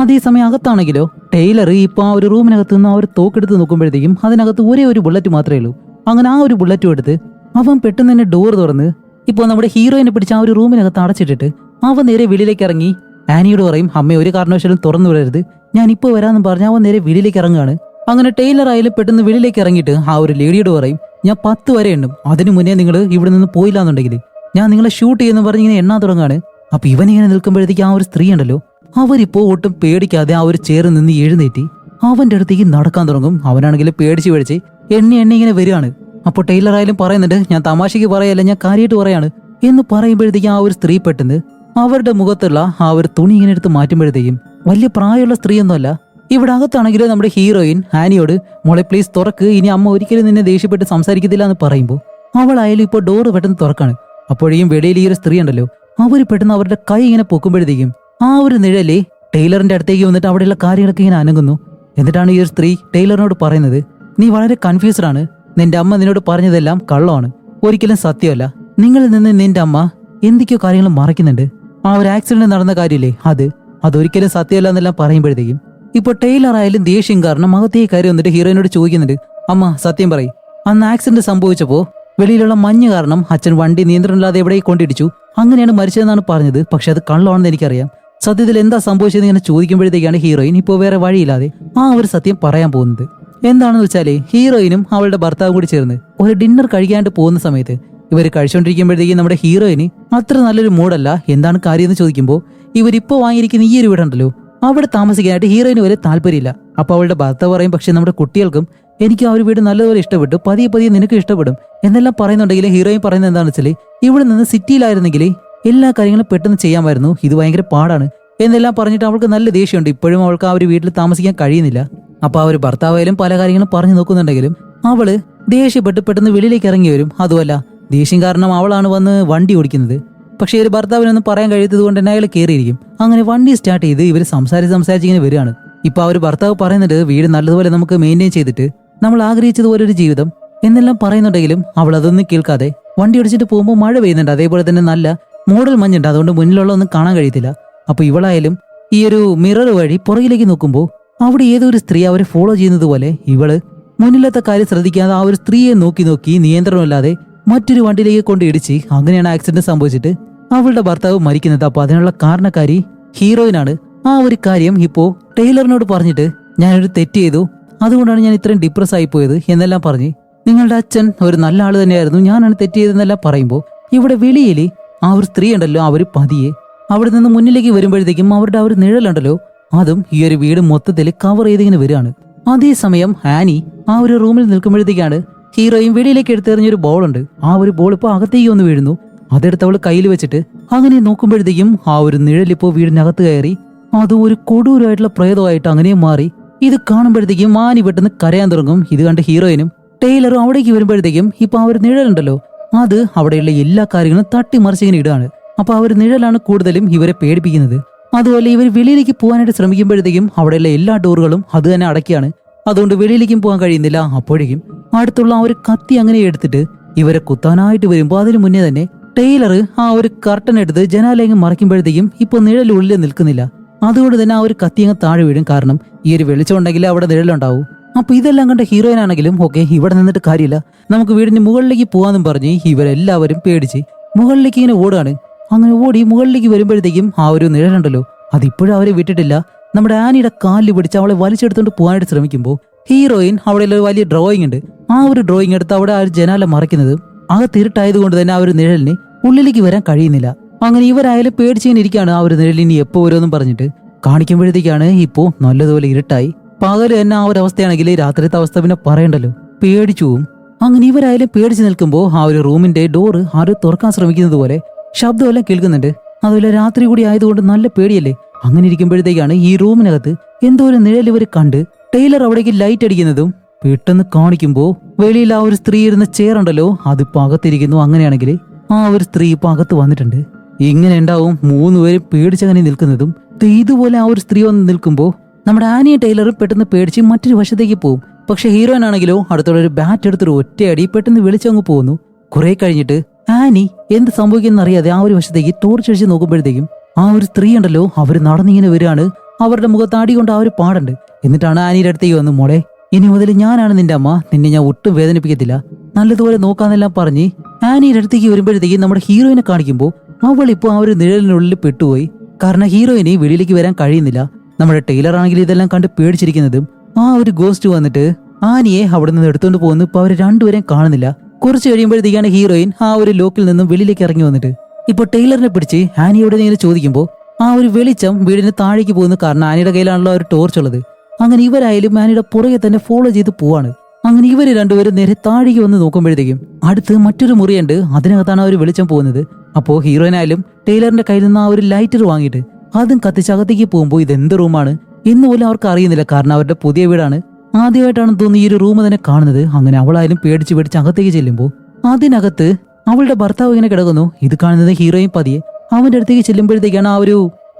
അതേസമയം അകത്താണെങ്കിലോ ടൈലർ ഇപ്പൊ ആ ഒരു റൂമിനകത്ത് നിന്ന് ആ ഒരു തോക്കെടുത്ത് നോക്കുമ്പോഴത്തേക്കും അതിനകത്ത് ഒരേ ഒരു ബുള്ളറ്റ് മാത്രമേ ഉള്ളൂ. അങ്ങനെ ആ ഒരു ബുള്ളറ്റും എടുത്ത് അവൻ പെട്ടെന്ന് തന്നെ ഡോർ തുറന്ന് ഇപ്പോൾ നമ്മുടെ ഹീറോയിനെ പിടിച്ച് ആ ഒരു റൂമിനകത്ത് അടച്ചിട്ടിട്ട് അവൻ നേരെ വെളിയിലേക്ക് ഇറങ്ങി ആനിയോട് പറയും അമ്മ ഒരു കാരണവശാലും തുറന്നു വിടരുത്. ഞാൻ ഇപ്പോൾ വരാമെന്ന് പറഞ്ഞ് അവൻ നേരെ വീട്ടിലേക്ക് ഇറങ്ങുകയാണ്. അങ്ങനെ ടൈലർ ആയാലും പെട്ടെന്ന് വീട്ടിലേക്ക് ഇറങ്ങിയിട്ട് ആ ഒരു ലേഡിയോട് പറയും ഞാൻ പത്ത് വരെ എണ്ണും. അതിനു മുന്നേ നിങ്ങൾ ഇവിടെ നിന്ന് പോയില്ല എന്നുണ്ടെങ്കിൽ ഞാൻ നിങ്ങളെ ഷൂട്ട് ചെയ്യുന്ന പറഞ്ഞ് ഇങ്ങനെ എണ്ണാൻ തുടങ്ങാണ് അപ്പൊ ഇവൻ ഇങ്ങനെ നിൽക്കുമ്പോഴത്തേക്ക് ആ ഒരു സ്ത്രീ ഉണ്ടല്ലോ. അവരിപ്പോ ഒട്ടും പേടിക്കാതെ ആ ഒരു ചേറ് നിന്ന് എഴുന്നേറ്റി അവന്റെ അടുത്തേക്ക് നടക്കാൻ തുടങ്ങും. അവനാണെങ്കിൽ പേടിച്ച് പേടിച്ച് എണ്ണി എണ്ണി ഇങ്ങനെ വരികയാണ്. അപ്പോൾ ടൈലർ ആയാലും പറയുന്നുണ്ട് ഞാൻ തമാശയ്ക്ക് പറയല്ല ഞാൻ കാര്യമായിട്ട് പറയാണ്. എന്ന് പറയുമ്പോഴത്തേക്ക് ആ ഒരു സ്ത്രീ പെട്ടെന്ന് അവരുടെ മുഖത്തുള്ള ആ ഒരു തുണി ഇങ്ങനെ എടുത്ത് മാറ്റുമ്പോഴത്തേക്കും വലിയ പ്രായമുള്ള സ്ത്രീയൊന്നുമല്ല. ഇവിടെ അകത്താണെങ്കിലും നമ്മുടെ ഹീറോയിൻ ആനിയോട് മോളെ പ്ലീസ് തുറക്ക് ഇനി അമ്മ ഒരിക്കലും നിന്നെ ദേഷ്യപ്പെട്ട് സംസാരിക്കത്തില്ല എന്ന് പറയുമ്പോൾ അവളായാലും ഇപ്പോൾ ഡോറ് പെട്ടെന്ന് തുറക്കാണ്. അപ്പോഴേയും വെളിയിൽ ഈ ഒരു സ്ത്രീ ഉണ്ടല്ലോ. അവർ പെട്ടെന്ന് അവരുടെ കൈ ഇങ്ങനെ പൊക്കുമ്പോഴത്തേക്കും ആ ഒരു നിഴലേ ടൈലറിന്റെ അടുത്തേക്ക് വന്നിട്ട് അവിടെയുള്ള കാര്യങ്ങളൊക്കെ ഇങ്ങനെ അനങ്ങുന്നു. എന്നിട്ടാണ് ഈ ഒരു സ്ത്രീ ടൈലറിനോട് പറയുന്നത് നീ വളരെ കൺഫ്യൂസ്ഡ് ആണ്. നിന്റെ അമ്മ നിന്നോട് പറഞ്ഞതെല്ലാം കള്ളമാണ്. ഒരിക്കലും സത്യമല്ല. നിങ്ങളിൽ നിന്ന് നിന്റെ അമ്മ എന്തൊക്കെയോ കാര്യങ്ങൾ മറയ്ക്കുന്നുണ്ട്. ആ ഒരു ആക്സിഡന്റ് നടന്ന കാര്യമില്ലേ അത്. അതൊരിക്കലും സത്യമല്ല എന്നെല്ലാം പറയുമ്പോഴത്തേക്കും. ഇപ്പൊ ടൈലർ ആയാലും ദേഷ്യം കാരണം ഈ കയറി വന്നിട്ട് ഹീറോയിനോട് ചോദിക്കുന്നുണ്ട്. അമ്മ സത്യം പറയും. അന്ന് ആക്സിഡന്റ് സംഭവിച്ചപ്പോൾ വെളിയിലുള്ള മഞ്ഞ് കാരണം അച്ഛൻ വണ്ടി നിയന്ത്രണമില്ലാതെ എവിടെ കൊണ്ടിടിച്ചു. അങ്ങനെയാണ് മരിച്ചതെന്നാണ് പറഞ്ഞത്. പക്ഷെ അത് കള്ളമാണെന്ന് എനിക്കറിയാം. സത്യത്തിൽ എന്താ സംഭവിച്ചതെന്ന് ഇങ്ങനെ ചോദിക്കുമ്പോഴത്തേക്കാണ് ഹീറോയിൻ ഇപ്പോൾ വേറെ വഴിയില്ലാതെ ആ ഒരു സത്യം പറയാൻ പോകുന്നത്. എന്താണെന്ന് വെച്ചാലേ ഹീറോയിനും അവളുടെ ഭർത്താവും കൂടി ചേർന്ന് ഒരു ഡിന്നർ കഴിക്കാണ്ട് പോകുന്ന സമയത്ത് ഇവർ കഴിച്ചുകൊണ്ടിരിക്കുമ്പോഴത്തേക്കും നമ്മുടെ ഹീറോയിന് അത്ര നല്ലൊരു മൂഡല്ല എന്താണ് കാര്യം എന്ന് ചോദിക്കുമ്പോൾ ഇവരിപ്പോൾ വാങ്ങിയിരിക്കുന്ന ഈ ഒരു വീടുണ്ടല്ലോ അവിടെ താമസിക്കാനായിട്ട് ഹീറോയിന് വരെ താല്പര്യമില്ല. അപ്പോൾ അവളുടെ ഭർത്താവ് പറയും പക്ഷേ നമ്മുടെ കുട്ടികൾക്കും എനിക്ക് ആ ഒരു വീട് നല്ലതുപോലെ ഇഷ്ടപ്പെട്ടു പതിയെ പതിയെ നിനക്ക് ഇഷ്ടപ്പെടും. എന്നെല്ലാം പറയുന്നുണ്ടെങ്കിൽ ഹീറോയിൻ പറയുന്നത് എന്താണെന്ന് വെച്ചാൽ ഇവിടെ നിന്ന് സിറ്റിയിലായിരുന്നെങ്കിൽ എല്ലാ കാര്യങ്ങളും പെട്ടെന്ന് ചെയ്യാമായിരുന്നു ഇത് ഭയങ്കര പാടാണ്. എന്നെല്ലാം പറഞ്ഞിട്ട് അവൾക്ക് നല്ല ദേഷ്യമുണ്ട്. ഇപ്പോഴും അവൾക്ക് ആ ഒരു വീട്ടിൽ താമസിക്കാൻ കഴിയുന്നില്ല. അപ്പോൾ ആ ഒരു ഭർത്താവായാലും പല കാര്യങ്ങളും പറഞ്ഞു നോക്കുന്നുണ്ടെങ്കിലും അവൾ ദേഷ്യപ്പെട്ട് പെട്ടെന്ന് വെളിയിലേക്ക് ഇറങ്ങി വരും. അതുമല്ല ദേഷ്യം കാരണം അവളാണ് വന്ന് വണ്ടി ഓടിക്കുന്നത്. പക്ഷേ ഒരു ഭർത്താവിനൊന്നും പറയാൻ കഴിയാത്തത് കൊണ്ട് തന്നെ അയാൾ കയറിയിരിക്കും. അങ്ങനെ വണ്ടി സ്റ്റാർട്ട് ചെയ്ത് ഇവർ സംസാരിച്ച് സംസാരിച്ച് ഇങ്ങനെ വരികയാണ്. ഇപ്പൊ ആ ഒരു ഭർത്താവ് പറയുന്നുണ്ട് വീട് നല്ലതുപോലെ നമുക്ക് മെയിന്റെയിൻ ചെയ്തിട്ട് നമ്മൾ ആഗ്രഹിച്ചതുപോലെ ഒരു ജീവിതം. എന്നെല്ലാം പറയുന്നുണ്ടെങ്കിലും അവൾ അതൊന്നും കേൾക്കാതെ വണ്ടി ഓടിച്ചിട്ട് പോകുമ്പോൾ മഴ പെയ്യുന്നുണ്ട്. അതേപോലെ തന്നെ നല്ല മോഡൽ മഞ്ഞുണ്ട്. അതുകൊണ്ട് മുന്നിലുള്ള ഒന്നും കാണാൻ കഴിയത്തില്ല. അപ്പോൾ ഇവളായാലും ഈ ഒരു മിറർ വഴി പുറകിലേക്ക് നോക്കുമ്പോൾ അവിടെ ഏതോ ഒരു സ്ത്രീ അവരെ ഫോളോ ചെയ്യുന്നത് പോലെ ഇവൾ മുന്നിലത്തെ കാര്യം ശ്രദ്ധിക്കാതെ ആ ഒരു സ്ത്രീയെ നോക്കി നോക്കി നിയന്ത്രണമില്ലാതെ മറ്റൊരു വണ്ടിയിലേക്ക് കൊണ്ട് ഇടിച്ച് അങ്ങനെയാണ് ആക്സിഡന്റ് സംഭവിച്ചിട്ട് അവളുടെ ഭർത്താവ് മരിക്കുന്നത്. അപ്പൊ അതിനുള്ള കാരണക്കാരി ഹീറോയിനാണ്. ആ ഒരു കാര്യം ഇപ്പോ ടൈലറിനോട് പറഞ്ഞിട്ട് ഞാനൊരു തെറ്റ് ചെയ്തു. അതുകൊണ്ടാണ് ഞാൻ ഇത്രയും ഡിപ്രസ് ആയി പോയത് എന്നെല്ലാം പറഞ്ഞ് നിങ്ങളുടെ അച്ഛൻ ഒരു നല്ല ആൾ തന്നെയായിരുന്നു ഞാനാണ് തെറ്റ് ചെയ്തതെന്നെല്ലാം പറയുമ്പോൾ ഇവിടെ വെളിയിൽ ആ ഒരു സ്ത്രീ ഉണ്ടല്ലോ അവർ പതിയെ അവിടെ നിന്ന് മുന്നിലേക്ക് വരുമ്പോഴത്തേക്കും അവരുടെ ആ ഒരു നിഴലുണ്ടല്ലോ അതും ഈ ഒരു വീട് മൊത്തത്തിൽ കവർ ചെയ്തിങ്ങനെ വരികയാണ്. അതേസമയം ആനി ആ ഒരു റൂമിൽ നിൽക്കുമ്പോഴത്തേക്കാണ് ഹീറോയും വെളിയിലേക്ക് എടുത്തെറിഞ്ഞൊരു ഉണ്ട് ആ ഒരു ബോൾ ഇപ്പോൾ അകത്തേക്ക് ഒന്ന് വീഴുന്നു. അതെടുത്ത് അവൾ കയ്യിൽ വെച്ചിട്ട് അങ്ങനെ നോക്കുമ്പോഴത്തേക്കും ആ ഒരു നിഴലിപ്പോ വീടിനകത്ത് കയറി അത് ഒരു കൊടൂരായിട്ടുള്ള പ്രേതമായിട്ട് അങ്ങനെ മാറി. ഇത് കാണുമ്പോഴത്തേക്കും മാനി പെട്ടെന്ന് കരയാൻ തുടങ്ങും. ഇത് കണ്ട് ഹീറോയിനും ടൈലറും അവിടേക്ക് വരുമ്പോഴത്തേക്കും ഇപ്പൊ ആ ഒരു നിഴലുണ്ടല്ലോ. അത് അവിടെയുള്ള എല്ലാ കാര്യങ്ങളും തട്ടിമറിച്ചിങ്ങനെ ഇടുകയാണ്. അപ്പൊ ആ ഒരു നിഴലാണ് കൂടുതലും ഇവരെ പേടിപ്പിക്കുന്നത്. അതുപോലെ ഇവർ വെളിയിലേക്ക് പോകാനായിട്ട് ശ്രമിക്കുമ്പോഴത്തേക്കും അവിടെയുള്ള എല്ലാ ഡോറുകളും അത് തന്നെ അടയ്ക്കുകയാണ്. അതുകൊണ്ട് വെളിയിലേക്കും പോകാൻ കഴിയുന്നില്ല. അപ്പോഴേക്കും അടുത്തുള്ള ആ ഒരു കത്തി അങ്ങനെ എടുത്തിട്ട് ഇവരെ കുത്താനായിട്ട് വരുമ്പോൾ അതിനു മുന്നേ തന്നെ ടൈലർ ആ ഒരു കർട്ടൻ എടുത്ത് ജനാലയങ്ങ് മറയ്ക്കുമ്പോഴത്തേക്കും ഇപ്പൊ നിഴലുള്ളിൽ നിൽക്കുന്നില്ല. അതുകൊണ്ട് തന്നെ ആ ഒരു കത്തി അങ്ങ് താഴെ വീഴും. കാരണം ഈ ഒരു വെളിച്ചം ഉണ്ടെങ്കിൽ അവിടെ നിഴലുണ്ടാവും. അപ്പൊ ഇതെല്ലാം കണ്ട ഹീറോയിൻ ആണെങ്കിലും ഓക്കെ ഇവിടെ നിന്നിട്ട് കാര്യമില്ല. നമുക്ക് വീടിന് മുകളിലേക്ക് പോകാമെന്നും പറഞ്ഞ് ഇവരെല്ലാവരും പേടിച്ച് മുകളിലേക്ക് ഇങ്ങനെ ഓടുകയാണ്. അങ്ങനെ ഓടി മുകളിലേക്ക് വരുമ്പോഴത്തേക്കും ആ ഒരു നിഴലുണ്ടല്ലോ. അതിപ്പോഴും അവരെ വിട്ടിട്ടില്ല. നമ്മുടെ ആനിയുടെ കാലിൽ പിടിച്ച് അവളെ വലിച്ചെടുത്തുകൊണ്ട് പോകാനായിട്ട് ശ്രമിക്കുമ്പോൾ ഹീറോയിൻ അവിടെ ഒരു വലിയ ഡ്രോയിങ് ഉണ്ട്. ആ ഒരു ഡ്രോയിങ് എടുത്ത് അവിടെ ആ ഒരു ജനാല മറയ്ക്കുന്നത് അകത്തിരുട്ടായതുകൊണ്ട് തന്നെ ആ ഒരു നിഴലിന് ഉള്ളിലേക്ക് വരാൻ കഴിയുന്നില്ല. അങ്ങനെ ഇവരായാലും പേടിച്ചിങ്ങനെ ഇരിക്കുകയാണ് ആ ഒരു നിഴലിനി എപ്പോ വരുമെന്നും പറഞ്ഞിട്ട്. കാണിക്കുമ്പോഴത്തേക്കാണ് ഇപ്പോ നല്ലതുപോലെ ഇരുട്ടായി. പകൽ തന്നെ ആ ഒരു അവസ്ഥയാണെങ്കിൽ രാത്രിത്തെ അവസ്ഥ പിന്നെ പറയണ്ടല്ലോ. പേടിച്ചു പോവും. അങ്ങനെ ഇവരായാലും പേടിച്ചു നിൽക്കുമ്പോൾ ആ ഒരു റൂമിന്റെ ഡോറ് ആര് തുറക്കാൻ ശ്രമിക്കുന്നത് പോലെ ശബ്ദമെല്ലാം കേൾക്കുന്നുണ്ട്. അതുപോലെ രാത്രി കൂടി ആയതുകൊണ്ട് നല്ല പേടിയല്ലേ? അങ്ങനെ ഇരിക്കുമ്പോഴത്തേക്കാണ് ഈ റൂമിനകത്ത് എന്തോ ഒരു നിഴൽ ഇവർ കണ്ട് ടൈലർ അവിടേക്ക് ലൈറ്റ് അടിക്കുന്നതും പെട്ടെന്ന് കാണിക്കുമ്പോ വെളിയിൽ ആ ഒരു സ്ത്രീ ഇരുന്ന ചെയർ ഉണ്ടല്ലോ അതിപ്പോ അകത്തിരിക്കുന്നു അങ്ങനെയാണെങ്കിൽ ആ ഒരു സ്ത്രീ ഇപ്പൊ അകത്ത് വന്നിട്ടുണ്ട്. ഇങ്ങനെ ഉണ്ടാവും മൂന്നുപേരും പേര് പേടിച്ചങ്ങനെ നിൽക്കുന്നതും ഇതുപോലെ ആ ഒരു സ്ത്രീ വന്ന് നിൽക്കുമ്പോ നമ്മുടെ ആനിയ ടൈലറും പെട്ടെന്ന് പേടിച്ച് മറ്റൊരു വശത്തേക്ക് പോകും പക്ഷെ ഹീറോയിൻ ആണെങ്കിലോ അടുത്തുള്ള ഒരു ബാറ്റ് എടുത്തൊരു ഒറ്റയടി പെട്ടെന്ന് വിളിച്ചങ്ങ് പോകുന്നു കുറെ കഴിഞ്ഞിട്ട് ആനി എന്ത് സംഭവിക്കുന്ന അറിയാതെ ആ ഒരു വശത്തേക്ക് ടോർച്ച് അടിച്ച് നോക്കുമ്പോഴത്തേക്കും ആ ഒരു സ്ത്രീ ഉണ്ടല്ലോ അവർ നടന്നിങ്ങനെ വരികയാണ്. അവരുടെ മുഖത്താടി കൊണ്ട് ആ ഒരു പാടുണ്ട്. എന്നിട്ടാണ് ആനിയുടെ അടുത്തേക്ക് വന്ന് മോളെ ഇനി മുതൽ ഞാനാണ് നിന്റെ അമ്മ. നിന്നെ ഞാൻ ഒട്ടും വേദനിപ്പിക്കത്തില്ല. നല്ലതുപോലെ നോക്കാന്നെല്ലാം പറഞ്ഞ് ആനിയുടെ അടുത്തേക്ക് വരുമ്പോഴത്തേക്ക് നമ്മുടെ ഹീറോയിനെ കാണിക്കുമ്പോൾ അവൾ ഇപ്പോൾ ആ ഒരു നിഴലിനുള്ളിൽ പെട്ടുപോയി. കാരണം ഹീറോയിന് വെളിയിലേക്ക് വരാൻ കഴിയുന്നില്ല. നമ്മുടെ ടൈലർ ആണെങ്കിൽ ഇതെല്ലാം കണ്ട് പേടിച്ചിരിക്കുന്നതും ആ ഒരു ഗോസ്റ്റ് വന്നിട്ട് ആനിയെ അവിടെ നിന്ന് എടുത്തുകൊണ്ട് പോകുന്നു ഇപ്പൊ അവർ രണ്ടുപേരെയും കാണുന്നില്ല. കുറച്ച് കഴിയുമ്പോഴത്തേക്കാണ് ഹീറോയിൻ ആ ഒരു ലോക്കിൽ നിന്നും വെളിയിലേക്ക് ഇറങ്ങി വന്നിട്ട് ഇപ്പൊ ടൈലറിനെ പിടിച്ച് ആനിയോട് ഇങ്ങനെ ചോദിക്കുമ്പോൾ ആ ഒരു വെളിച്ചം വീടിന് താഴേക്ക് പോകുന്ന കാരണം ആനിയുടെ കയ്യിലാണല്ലോ ഒരു ടോർച്ച് ഉള്ളത്. അങ്ങനെ ഇവരായാലും ആനിയുടെ പുറകെ തന്നെ ഫോളോ ചെയ്ത് പോവാണ്. അങ്ങനെ ഇവർ രണ്ടുപേരും നേരെ താഴേക്ക് വന്ന് നോക്കുമ്പോഴത്തേക്കും അടുത്ത് മറ്റൊരു മുറിയുണ്ട്. അതിനകത്താണ് ആ ഒരു വെളിച്ചം പോകുന്നത്. അപ്പോൾ ഹീറോയിനായാലും ടൈലറിന്റെ കയ്യിൽ നിന്ന് ആ ഒരു ലൈറ്റർ വാങ്ങിയിട്ട് അതും കത്തിച്ച് അകത്തേക്ക് പോകുമ്പോൾ ഇത് എന്ത് റൂമാണ് എന്ന് പോലും അവർക്ക് അറിയുന്നില്ല. കാരണം അവരുടെ പുതിയ വീടാണ്. ആദ്യമായിട്ടാണ് തോന്നുന്നു ഈ ഒരു റൂം തന്നെ കാണുന്നത്. അങ്ങനെ അവളായാലും പേടിച്ച് പേടിച്ച് അകത്തേക്ക് ചെല്ലുമ്പോൾ അതിനകത്ത് അവളുടെ ഭർത്താവ് ഇങ്ങനെ കിടക്കുന്നു. ഇത് കാണുന്നത് ഹീറോയും പതിയെ. അവന്റെ അടുത്തേക്ക് ചെല്ലുമ്പോഴത്തേക്കാണ് ആ ഒരു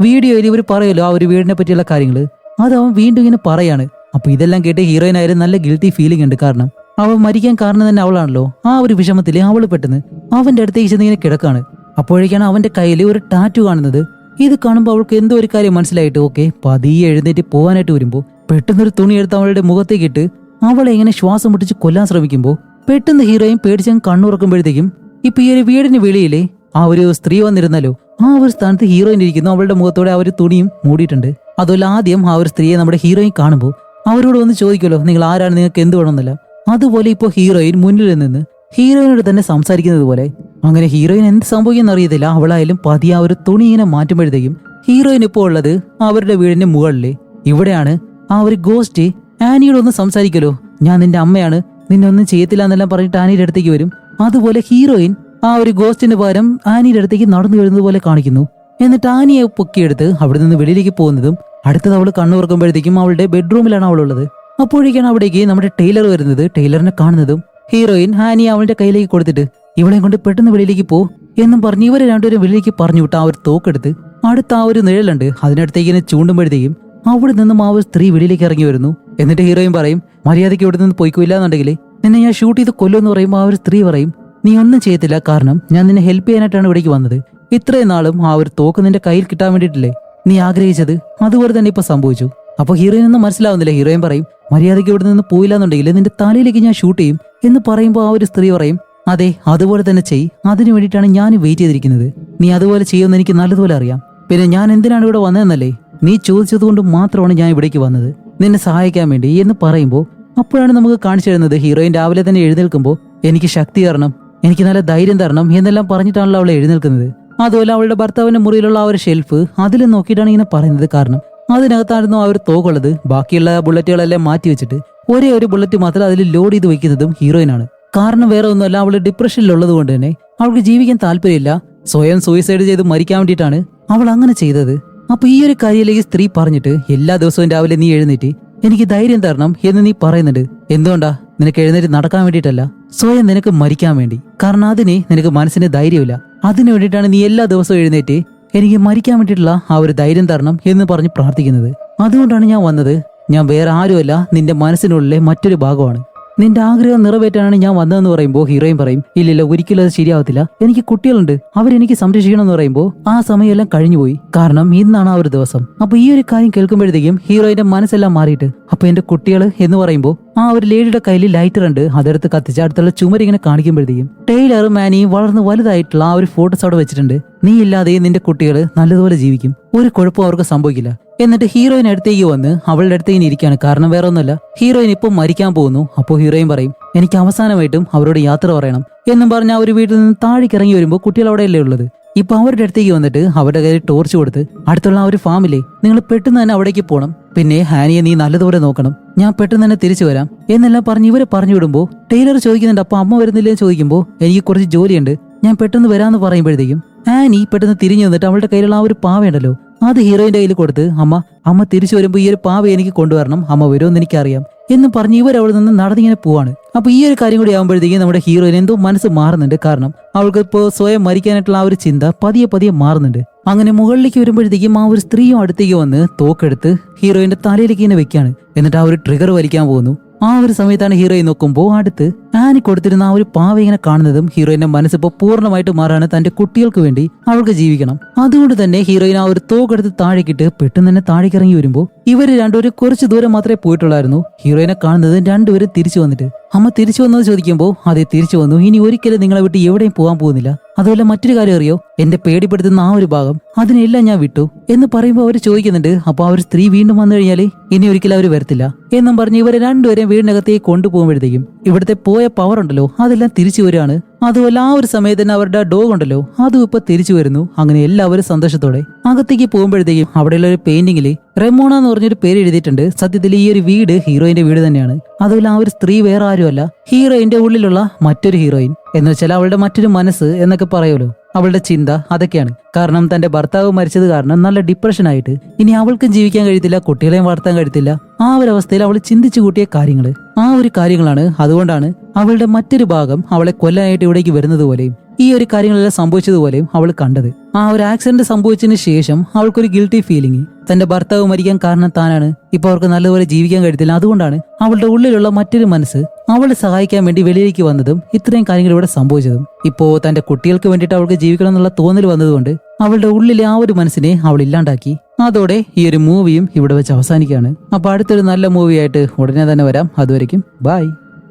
വീഡിയോയിൽ ഇവർ പറയുമല്ലോ ആ ഒരു വീടിനെ പറ്റിയുള്ള കാര്യങ്ങൾ അത് അവൻ വീണ്ടും ഇങ്ങനെ പറയാണ്. അപ്പൊ ഇതെല്ലാം കേട്ട് ഹീറോയിൻ ആയാലും നല്ല ഗിൽറ്റി ഫീലിംഗ് ഉണ്ട് കാരണം അവൻ മരിക്കാൻ കാരണം തന്നെ അവളാണല്ലോ. ആ ഒരു വിഷമത്തിൽ അവൾ പെട്ടെന്ന് അവന്റെ അടുത്തേക്ക് ചെന്ന് ഇങ്ങനെ കിടക്കാണ്. അപ്പോഴേക്കാണ് അവന്റെ കയ്യിൽ ഒരു ടാറ്റു കാണുന്നത്. ഇത് കാണുമ്പോൾ അവൾക്ക് എന്തോ ഒരു കാര്യം മനസ്സിലായിട്ട് ഓക്കെ പതിയെ എഴുന്നേറ്റ് പോകാനായിട്ട് വരുമ്പോൾ പെട്ടെന്നൊരു തുണി എടുത്ത് അവളുടെ മുഖത്തേക്ക് ഇട്ട് അവളെ ഇങ്ങനെ ശ്വാസം മുട്ടിച്ച് കൊല്ലാൻ ശ്രമിക്കുമ്പോൾ പെട്ടെന്ന് ഹീറോയും പേടിച്ചങ്ങ് കണ്ണുറക്കുമ്പോഴത്തേക്കും ഇപ്പൊ ഈ ഒരു വീടിന് വെളിയിലെ ആ ഒരു സ്ത്രീ വന്നിരുന്നല്ലോ. ആ ഒരു സ്ഥാനത്ത് ഹീറോയിൻ ഇരിക്കുന്നു. അവളുടെ മുഖത്തോടെ ആ ഒരു തുണിയും മൂടിയിട്ടുണ്ട്. അതുപോലെ ആദ്യം ആ ഒരു സ്ത്രീയെ നമ്മുടെ ഹീറോയിൻ കാണുമ്പോൾ അവരോട് വന്ന് ചോദിക്കുമല്ലോ നിങ്ങൾ ആരാണ്? നിങ്ങൾക്ക് എന്ത് വേണമെന്നല്ല. അതുപോലെ ഇപ്പോൾ ഹീറോയിൻ മുന്നിൽ നിന്ന് ഹീറോയിനോട് തന്നെ സംസാരിക്കുന്നത് പോലെ അങ്ങനെ ഹീറോയിൻ എന്ത് സംഭവിക്കുന്ന അറിയത്തില്ല. അവളായാലും പതി ആ ഒരു തുണി ഇങ്ങനെ മാറ്റുമ്പോഴത്തേക്കും ഹീറോയിൻ ഇപ്പോൾ ഉള്ളത് അവരുടെ വീടിന്റെ മുകളിൽ. ഇവിടെയാണ് ആ ഒരു ഗോസ്റ്റ് ആനിയോട് ഒന്ന് സംസാരിക്കലോ ഞാൻ നിന്റെ അമ്മയാണ്. നിന്നെ ഒന്നും ചെയ്യത്തില്ല എന്നെല്ലാം പറഞ്ഞിട്ട് ആനിയുടെ അടുത്തേക്ക് വരും. അതുപോലെ ഹീറോയിൻ ആ ഒരു ഗോസ്റ്റിന് പകരം ആനിയുടെ അടുത്തേക്ക് നടന്നു വരുന്നത് പോലെ കാണിക്കുന്നു. എന്നിട്ട് ആനിയെ പൊക്കിയെടുത്ത് അവിടെ നിന്ന് വെളിയിലേക്ക് പോകുന്നതും അടുത്തത് അവൾ കണ്ണുറക്കുമ്പോഴത്തേക്കും അവളുടെ ബെഡ്റൂമിലാണ് അവളുള്ളത്. അപ്പോഴേക്കാണ് അവിടേക്ക് നമ്മുടെ ടൈലർ വരുന്നത്. ടൈലറിനെ കാണുന്നതും ഹീറോയിൻ ആനിയെ അവളുടെ കയ്യിലേക്ക് കൊടുത്തിട്ട് ഇവളെ കൊണ്ട് പെട്ടെന്ന് വെളിയിലേക്ക് പോ എന്നും പറഞ്ഞ് ഇവരെ രണ്ടുപേരും വെളിയിലേക്ക് പറഞ്ഞു വിട്ട് ആ ഒരു തോക്കെടുത്ത് അടുത്ത ആ ഒരു നിഴലുണ്ട്. അതിനടുത്തേക്ക് ഇങ്ങനെ ചൂണ്ടുമ്പോഴത്തേക്കും അവിടെ നിന്നും ആ ഒരു സ്ത്രീ വെളിയിലേക്ക് ഇറങ്ങി വരുന്നു. എന്നിട്ട് ഹീറോയിൻ പറയും മര്യാദയ്ക്ക് ഇവിടെ നിന്ന് പോയിക്കില്ല എന്നുണ്ടെങ്കിൽ നിന്നെ ഞാൻ ഷൂട്ട് ചെയ്ത് കൊല്ലുമെന്ന് പറയുമ്പോൾ ആ ഒരു സ്ത്രീ പറയും നീ ഒന്നും ചെയ്യത്തില്ല കാരണം ഞാൻ നിന്നെ ഹെൽപ്പ് ചെയ്യാനായിട്ടാണ് ഇവിടേക്ക് വന്നത്. ഇത്രയും നാളും ആ ഒരു തോക്ക് നിന്റെ കയ്യിൽ കിട്ടാൻ വേണ്ടിയിട്ടില്ലേ? നീ ആഗ്രഹിച്ചത്? അതുപോലെ തന്നെ ഇപ്പൊ സംഭവിച്ചു. അപ്പൊ ഹീറോയിൻ ഒന്നും മനസ്സിലാവുന്നില്ല. ഹീറോയിൻ പറയും മര്യാദയ്ക്ക് ഇവിടെ നിന്ന് പോയില്ല എന്നുണ്ടെങ്കിൽ നിന്റെ തലയിലേക്ക് ഞാൻ ഷൂട്ട് ചെയ്യും എന്ന് പറയുമ്പോൾ ആ ഒരു സ്ത്രീ പറയും അതെ അതുപോലെ തന്നെ ചെയ്. അതിനു വേണ്ടിയിട്ടാണ് ഞാൻ വെയിറ്റ് ചെയ്തിരിക്കുന്നത്. നീ അതുപോലെ ചെയ്യുമെന്ന് എനിക്ക് നല്ലതുപോലെ അറിയാം. പിന്നെ ഞാൻ എന്തിനാണ് ഇവിടെ വന്നതെന്നല്ലേ? നീ ചോദിച്ചതുകൊണ്ട് മാത്രമാണ് ഞാൻ ഇവിടേക്ക് വന്നത്. നിന്നെ സഹായിക്കാൻ വേണ്ടി എന്ന് പറയുമ്പോൾ അപ്പോഴാണ് നമുക്ക് കാണിച്ചു തരുന്നത് ഹീറോയിൻ രാവിലെ തന്നെ എഴുന്നേൽക്കുമ്പോൾ എനിക്ക് ശക്തി തരണം എനിക്ക് നല്ല ധൈര്യം തരണം എന്നെല്ലാം പറഞ്ഞിട്ടാണല്ലോ അവളെ എഴുന്നേൽക്കുന്നത്. അതുപോലെ അവളുടെ ഭർത്താവിന്റെ മുറിയിലുള്ള ആ ഒരു ഷെൽഫ് അതിൽ നോക്കിയിട്ടാണ് ഇങ്ങനെ പറയുന്നത് കാരണം അതിനകത്തായിരുന്നു ആ ഒരു തോക്കുള്ളത്. ബാക്കിയുള്ള ബുള്ളറ്റുകളെല്ലാം മാറ്റി വെച്ചിട്ട് ഒരേ ഒരു ബുള്ളറ്റ് മാത്രം അതിൽ ലോഡ് ചെയ്ത് വെക്കുന്നതും ഹീറോയിനാണ് കാരണം വേറെ ഒന്നുമല്ല അവൾ ഡിപ്രഷനിലുള്ളത് കൊണ്ട് തന്നെ അവൾക്ക് ജീവിക്കാൻ താല്പര്യമില്ല. സ്വയം സൂയിസൈഡ് ചെയ്ത് മരിക്കാൻ വേണ്ടിയിട്ടാണ് അവൾ അങ്ങനെ ചെയ്തത്. അപ്പൊ ഈ ഒരു കാര്യത്തിലേക്ക് സ്ത്രീ പറഞ്ഞിട്ട് എല്ലാ ദിവസവും രാവിലെ നീ എഴുന്നേറ്റ് എനിക്ക് ധൈര്യം തരണം എന്ന് നീ പറയുന്നുണ്ട്. എന്തുകൊണ്ടാ? നിനക്ക് എഴുന്നേറ്റ് നടക്കാൻ വേണ്ടിയിട്ടല്ല. സ്വയം നിനക്ക് മരിക്കാൻ വേണ്ടി. കാരണം അതിന് നിനക്ക് മനസ്സിന് ധൈര്യമില്ല. അതിനു വേണ്ടിയിട്ടാണ് നീ എല്ലാ ദിവസവും എഴുന്നേറ്റ് എനിക്ക് മരിക്കാൻ വേണ്ടിയിട്ടുള്ള ആ ഒരു ധൈര്യം തരണം എന്ന് പറഞ്ഞ് പ്രാർത്ഥിക്കുന്നത്. അതുകൊണ്ടാണ് ഞാൻ വന്നത്. ഞാൻ വേറെ ആരുമല്ല നിന്റെ മനസ്സിനുള്ളിലെ മറ്റൊരു ഭാഗമാണ്. നിന്റെ ആഗ്രഹം നിറവേറ്റാനാണ് ഞാൻ വന്നതെന്ന് പറയുമ്പോൾ ഹീറോയും പറയും ഇല്ലില്ല ഒരിക്കലും അത് ശരിയാവത്തില്ല. എനിക്ക് കുട്ടികളുണ്ട്. അവരെനിക്ക് സംരക്ഷിക്കണം എന്ന് പറയുമ്പോൾ ആ സമയമെല്ലാം കഴിഞ്ഞുപോയി. കാരണം ഇന്നാണ് ആ ഒരു ദിവസം. അപ്പൊ ഈ ഒരു കാര്യം കേൾക്കുമ്പോഴത്തേക്കും ഹീറോയിന്റെ മനസ്സെല്ലാം മാറിയിട്ട് അപ്പൊ എന്റെ കുട്ടികൾ എന്ന് പറയുമ്പോൾ ആ ഒരു ലേഡിയുടെ കയ്യിൽ ലൈറ്റർ ഉണ്ട്. അതെടുത്ത് കത്തിച്ച് അടുത്തുള്ള ചുമരിങ്ങനെ കാണിക്കുമ്പോഴത്തേക്കും ടൈലർ മാനിയും വളർന്ന് വലുതായിട്ടുള്ള ആ ഒരു ഫോട്ടോസ് അവിടെ വെച്ചിട്ടുണ്ട്. നീ ഇല്ലാതെ നിന്റെ കുട്ടികൾ നല്ലതുപോലെ ജീവിക്കും. ഒരു കുഴപ്പവും അവർക്ക് സംഭവിക്കില്ല. എന്നിട്ട് ഹീറോയിൻ അടുത്തേക്ക് വന്ന് അവളുടെ അടുത്തേക്ക് ഇരിക്കുകയാണ്. കാരണം വേറെ ഒന്നുമല്ല ഹീറോയിൻ ഇപ്പം മരിക്കാൻ പോകുന്നു. അപ്പോൾ ഹീറോയിൻ പറയും എനിക്ക് അവസാനമായിട്ടും അവരോട് യാത്ര പറയണം. എന്നും പറഞ്ഞ് ഒരു വീട്ടിൽ നിന്ന് താഴേക്ക് ഇറങ്ങി വരുമ്പോൾ കുട്ടികൾ അവിടെയല്ലേ ഉള്ളത്? ഇപ്പൊ അവരുടെ അടുത്തേക്ക് വന്നിട്ട് അവരുടെ കയ്യിൽ ടോർച്ച് കൊടുത്ത് അടുത്തുള്ള ആ ഒരു ഫാമിലെ നിങ്ങൾ പെട്ടെന്ന് തന്നെ അവിടേക്ക് പോകണം പിന്നെ ഹാനിയെ നീ നല്ലതുപോലെ നോക്കണം. ഞാൻ പെട്ടെന്ന് തന്നെ തിരിച്ചു വരാം. എന്നെല്ലാം പറഞ്ഞ് ഇവരെ പറഞ്ഞു വിടുമ്പോൾ ടൈലർ ചോദിക്കുന്നുണ്ട് അപ്പൊ അമ്മ വരുന്നില്ലേ? ചോദിക്കുമ്പോൾ എനിക്ക് കുറച്ച് ജോലിയുണ്ട്. ഞാൻ പെട്ടെന്ന് വരാമെന്ന് പറയുമ്പോഴത്തേക്കും ആനി പെട്ടെന്ന് തിരിഞ്ഞു നിന്നിട്ട് അവളുടെ കയ്യിലുള്ള ആ ഒരു പാവയുണ്ടല്ലോ. അത് ഹീറോയിന്റെ കയ്യിൽ കൊടുത്ത് അമ്മ അമ്മ തിരിച്ചു വരുമ്പോൾ ഈ ഒരു പാവ എനിക്ക് കൊണ്ടുവരണം. അമ്മ വരുമെന്ന് എനിക്കറിയാം. എന്ന് പറഞ്ഞ് ഇവർ അവിടെ നിന്ന് നടന്നിങ്ങനെ പോവാണ്. അപ്പൊ ഈ ഒരു കാര്യം കൂടി ആകുമ്പോഴത്തേക്കും നമ്മുടെ ഹീറോയിൻ എന്തോ മനസ്സ് മാറുന്നുണ്ട്. കാരണം അവൾക്ക് ഇപ്പോൾ സ്വയം മരിക്കാനായിട്ടുള്ള ആ ഒരു ചിന്ത പതിയെ പതിയെ മാറുന്നുണ്ട്. അങ്ങനെ മുകളിലേക്ക് വരുമ്പോഴത്തേക്കും ആ ഒരു സ്ത്രീയും അടുത്തേക്ക് വന്ന് തോക്കെടുത്ത് ഹീറോയിന്റെ തലയിലേക്ക് ഇങ്ങനെ വെക്കാണ്. എന്നിട്ട് ആ ഒരു ട്രിഗർ വലിക്കാൻ പോകുന്നു. ആ ഒരു സമയത്താണ് ഹീറോയെ നോക്കുമ്പോൾ അടുത്ത് ആനി കൊടുത്തിരുന്ന ആ ഒരു പാവ ഇങ്ങനെ കാണുന്നതും ഹീറോയിന്റെ മനസ്സിപ്പോ പൂർണമായിട്ട് മാറാണ് തന്റെ കുട്ടികൾക്ക് വേണ്ടി അവൾക്ക് ജീവിക്കണം. അതുകൊണ്ട് തന്നെ ഹീറോയിൻ ആ ഒരു തോക്കെടുത്ത് താഴേക്കിട്ട് പെട്ടെന്ന് തന്നെ താഴേക്ക് ഇറങ്ങി വരുമ്പോൾ ഇവർ രണ്ടുപേരും കുറച്ച് ദൂരം മാത്രമേ പോയിട്ടുള്ളായിരുന്നു. ഹീറോയിനെ കാണുന്നത് രണ്ടുപേരും തിരിച്ചു വന്നിട്ട്. അമ്മ തിരിച്ചു വന്നത് ചോദിക്കുമ്പോൾ അതെ തിരിച്ചു വന്നു. ഇനി ഒരിക്കലും നിങ്ങളെ വിട്ട് എവിടെയും പോകാൻ പോകുന്നില്ല. അതുപോലെ മറ്റൊരു കാര്യം അറിയോ? എന്റെ പേടിപ്പെടുത്തുന്ന ആ ഒരു ഭാഗം. അതിനെല്ലാം ഞാൻ വിട്ടു. എന്ന് പറയുമ്പോൾ അവർ ചോദിക്കുന്നുണ്ട് അപ്പൊ ആ ഒരു സ്ത്രീ വീണ്ടും വന്നു കഴിഞ്ഞാൽ ഇനി ഒരിക്കലും അവർ വരത്തില്ല? എന്നും പറഞ്ഞ് ഇവരെ രണ്ടുപേരെയും വീടിനകത്തേക്ക് കൊണ്ടുപോകുമ്പോഴത്തേക്കും ഇവിടുത്തെ പോയ പവർ ഉണ്ടല്ലോ അതെല്ലാം തിരിച്ചു വരികയാണ്. അതുപോലെ ആ ഒരു സമയത്ത് തന്നെ അവരുടെ ഡോഗ് ഉണ്ടല്ലോ അതും ഇപ്പൊ തിരിച്ചു വരുന്നു. അങ്ങനെ എല്ലാവരും സന്തോഷത്തോടെ അകത്തേക്ക് പോകുമ്പോഴത്തേക്കും അവിടെയുള്ള ഒരു പെയിന്റിങ്ങിൽ റെമോണ എന്ന് പറഞ്ഞൊരു പേര് എഴുതിയിട്ടുണ്ട്. സത്യത്തിൽ ഈ ഒരു വീട് ഹീറോയിന്റെ വീട് തന്നെയാണ്. അതുപോലെ ആ ഒരു സ്ത്രീ വേറെ ആരുമല്ല. ഹീറോയിന്റെ ഉള്ളിലുള്ള മറ്റൊരു ഹീറോയിൻ. എന്ന് വെച്ചാൽ അവളുടെ മറ്റൊരു മനസ്സ് എന്നൊക്കെ പറയുമല്ലോ. അവളുടെ ചിന്ത അതൊക്കെയാണ്. കാരണം തന്റെ ഭർത്താവ് മരിച്ചത് കാരണം നല്ല ഡിപ്രഷൻ ആയിട്ട് ഇനി അവൾക്കും ജീവിക്കാൻ കഴിയത്തില്ല കുട്ടികളെയും വളർത്താൻ കഴിയത്തില്ല. ആ ഒരു അവസ്ഥയിൽ അവൾ ചിന്തിച്ചു കൂട്ടിയ കാര്യങ്ങൾ ആ ഒരു കാര്യങ്ങളാണ് അതുകൊണ്ടാണ് അവളുടെ മറ്റൊരു ഭാഗം അവളെ കൊല്ലാനായിട്ട് ഇവിടേക്ക് വരുന്നത് പോലെയും ഈ ഒരു കാര്യങ്ങളെല്ലാം സംഭവിച്ചതുപോലെയും അവൾ കണ്ടത്. ആ ഒരു ആക്സിഡന്റ് സംഭവിച്ചതിന് ശേഷം അവൾക്കൊരു ഗിൽട്ടി ഫീലിംഗ് തന്റെ ഭർത്താവ് മരിക്കാൻ കാരണം താനാണ്. ഇപ്പൊ അവർക്ക് നല്ലപോലെ ജീവിക്കാൻ കഴിയത്തില്ല. അതുകൊണ്ടാണ് അവളുടെ ഉള്ളിലുള്ള മറ്റൊരു മനസ്സ് അവളെ സഹായിക്കാൻ വേണ്ടി വെളിയിലേക്ക് വന്നതും ഇത്രയും കാര്യങ്ങൾ ഇവിടെ സംഭവിച്ചതും. ഇപ്പോ തന്റെ കുട്ടികൾക്ക് വേണ്ടിയിട്ട് അവൾക്ക് ജീവിക്കണം എന്നുള്ള തോന്നൽ വന്നതുകൊണ്ട് അവളുടെ ഉള്ളിലെ ആ ഒരു മനസ്സിനെ അവൾ ഇല്ലാണ്ടാക്കി. അതോടെ ഈ ഒരു മൂവിയും ഇവിടെ വെച്ച് അവസാനിക്കുകയാണ്. അപ്പൊ അടുത്തൊരു നല്ല മൂവിയായിട്ട് ഉടനെ തന്നെ വരാം. അതുവരെയും ബൈ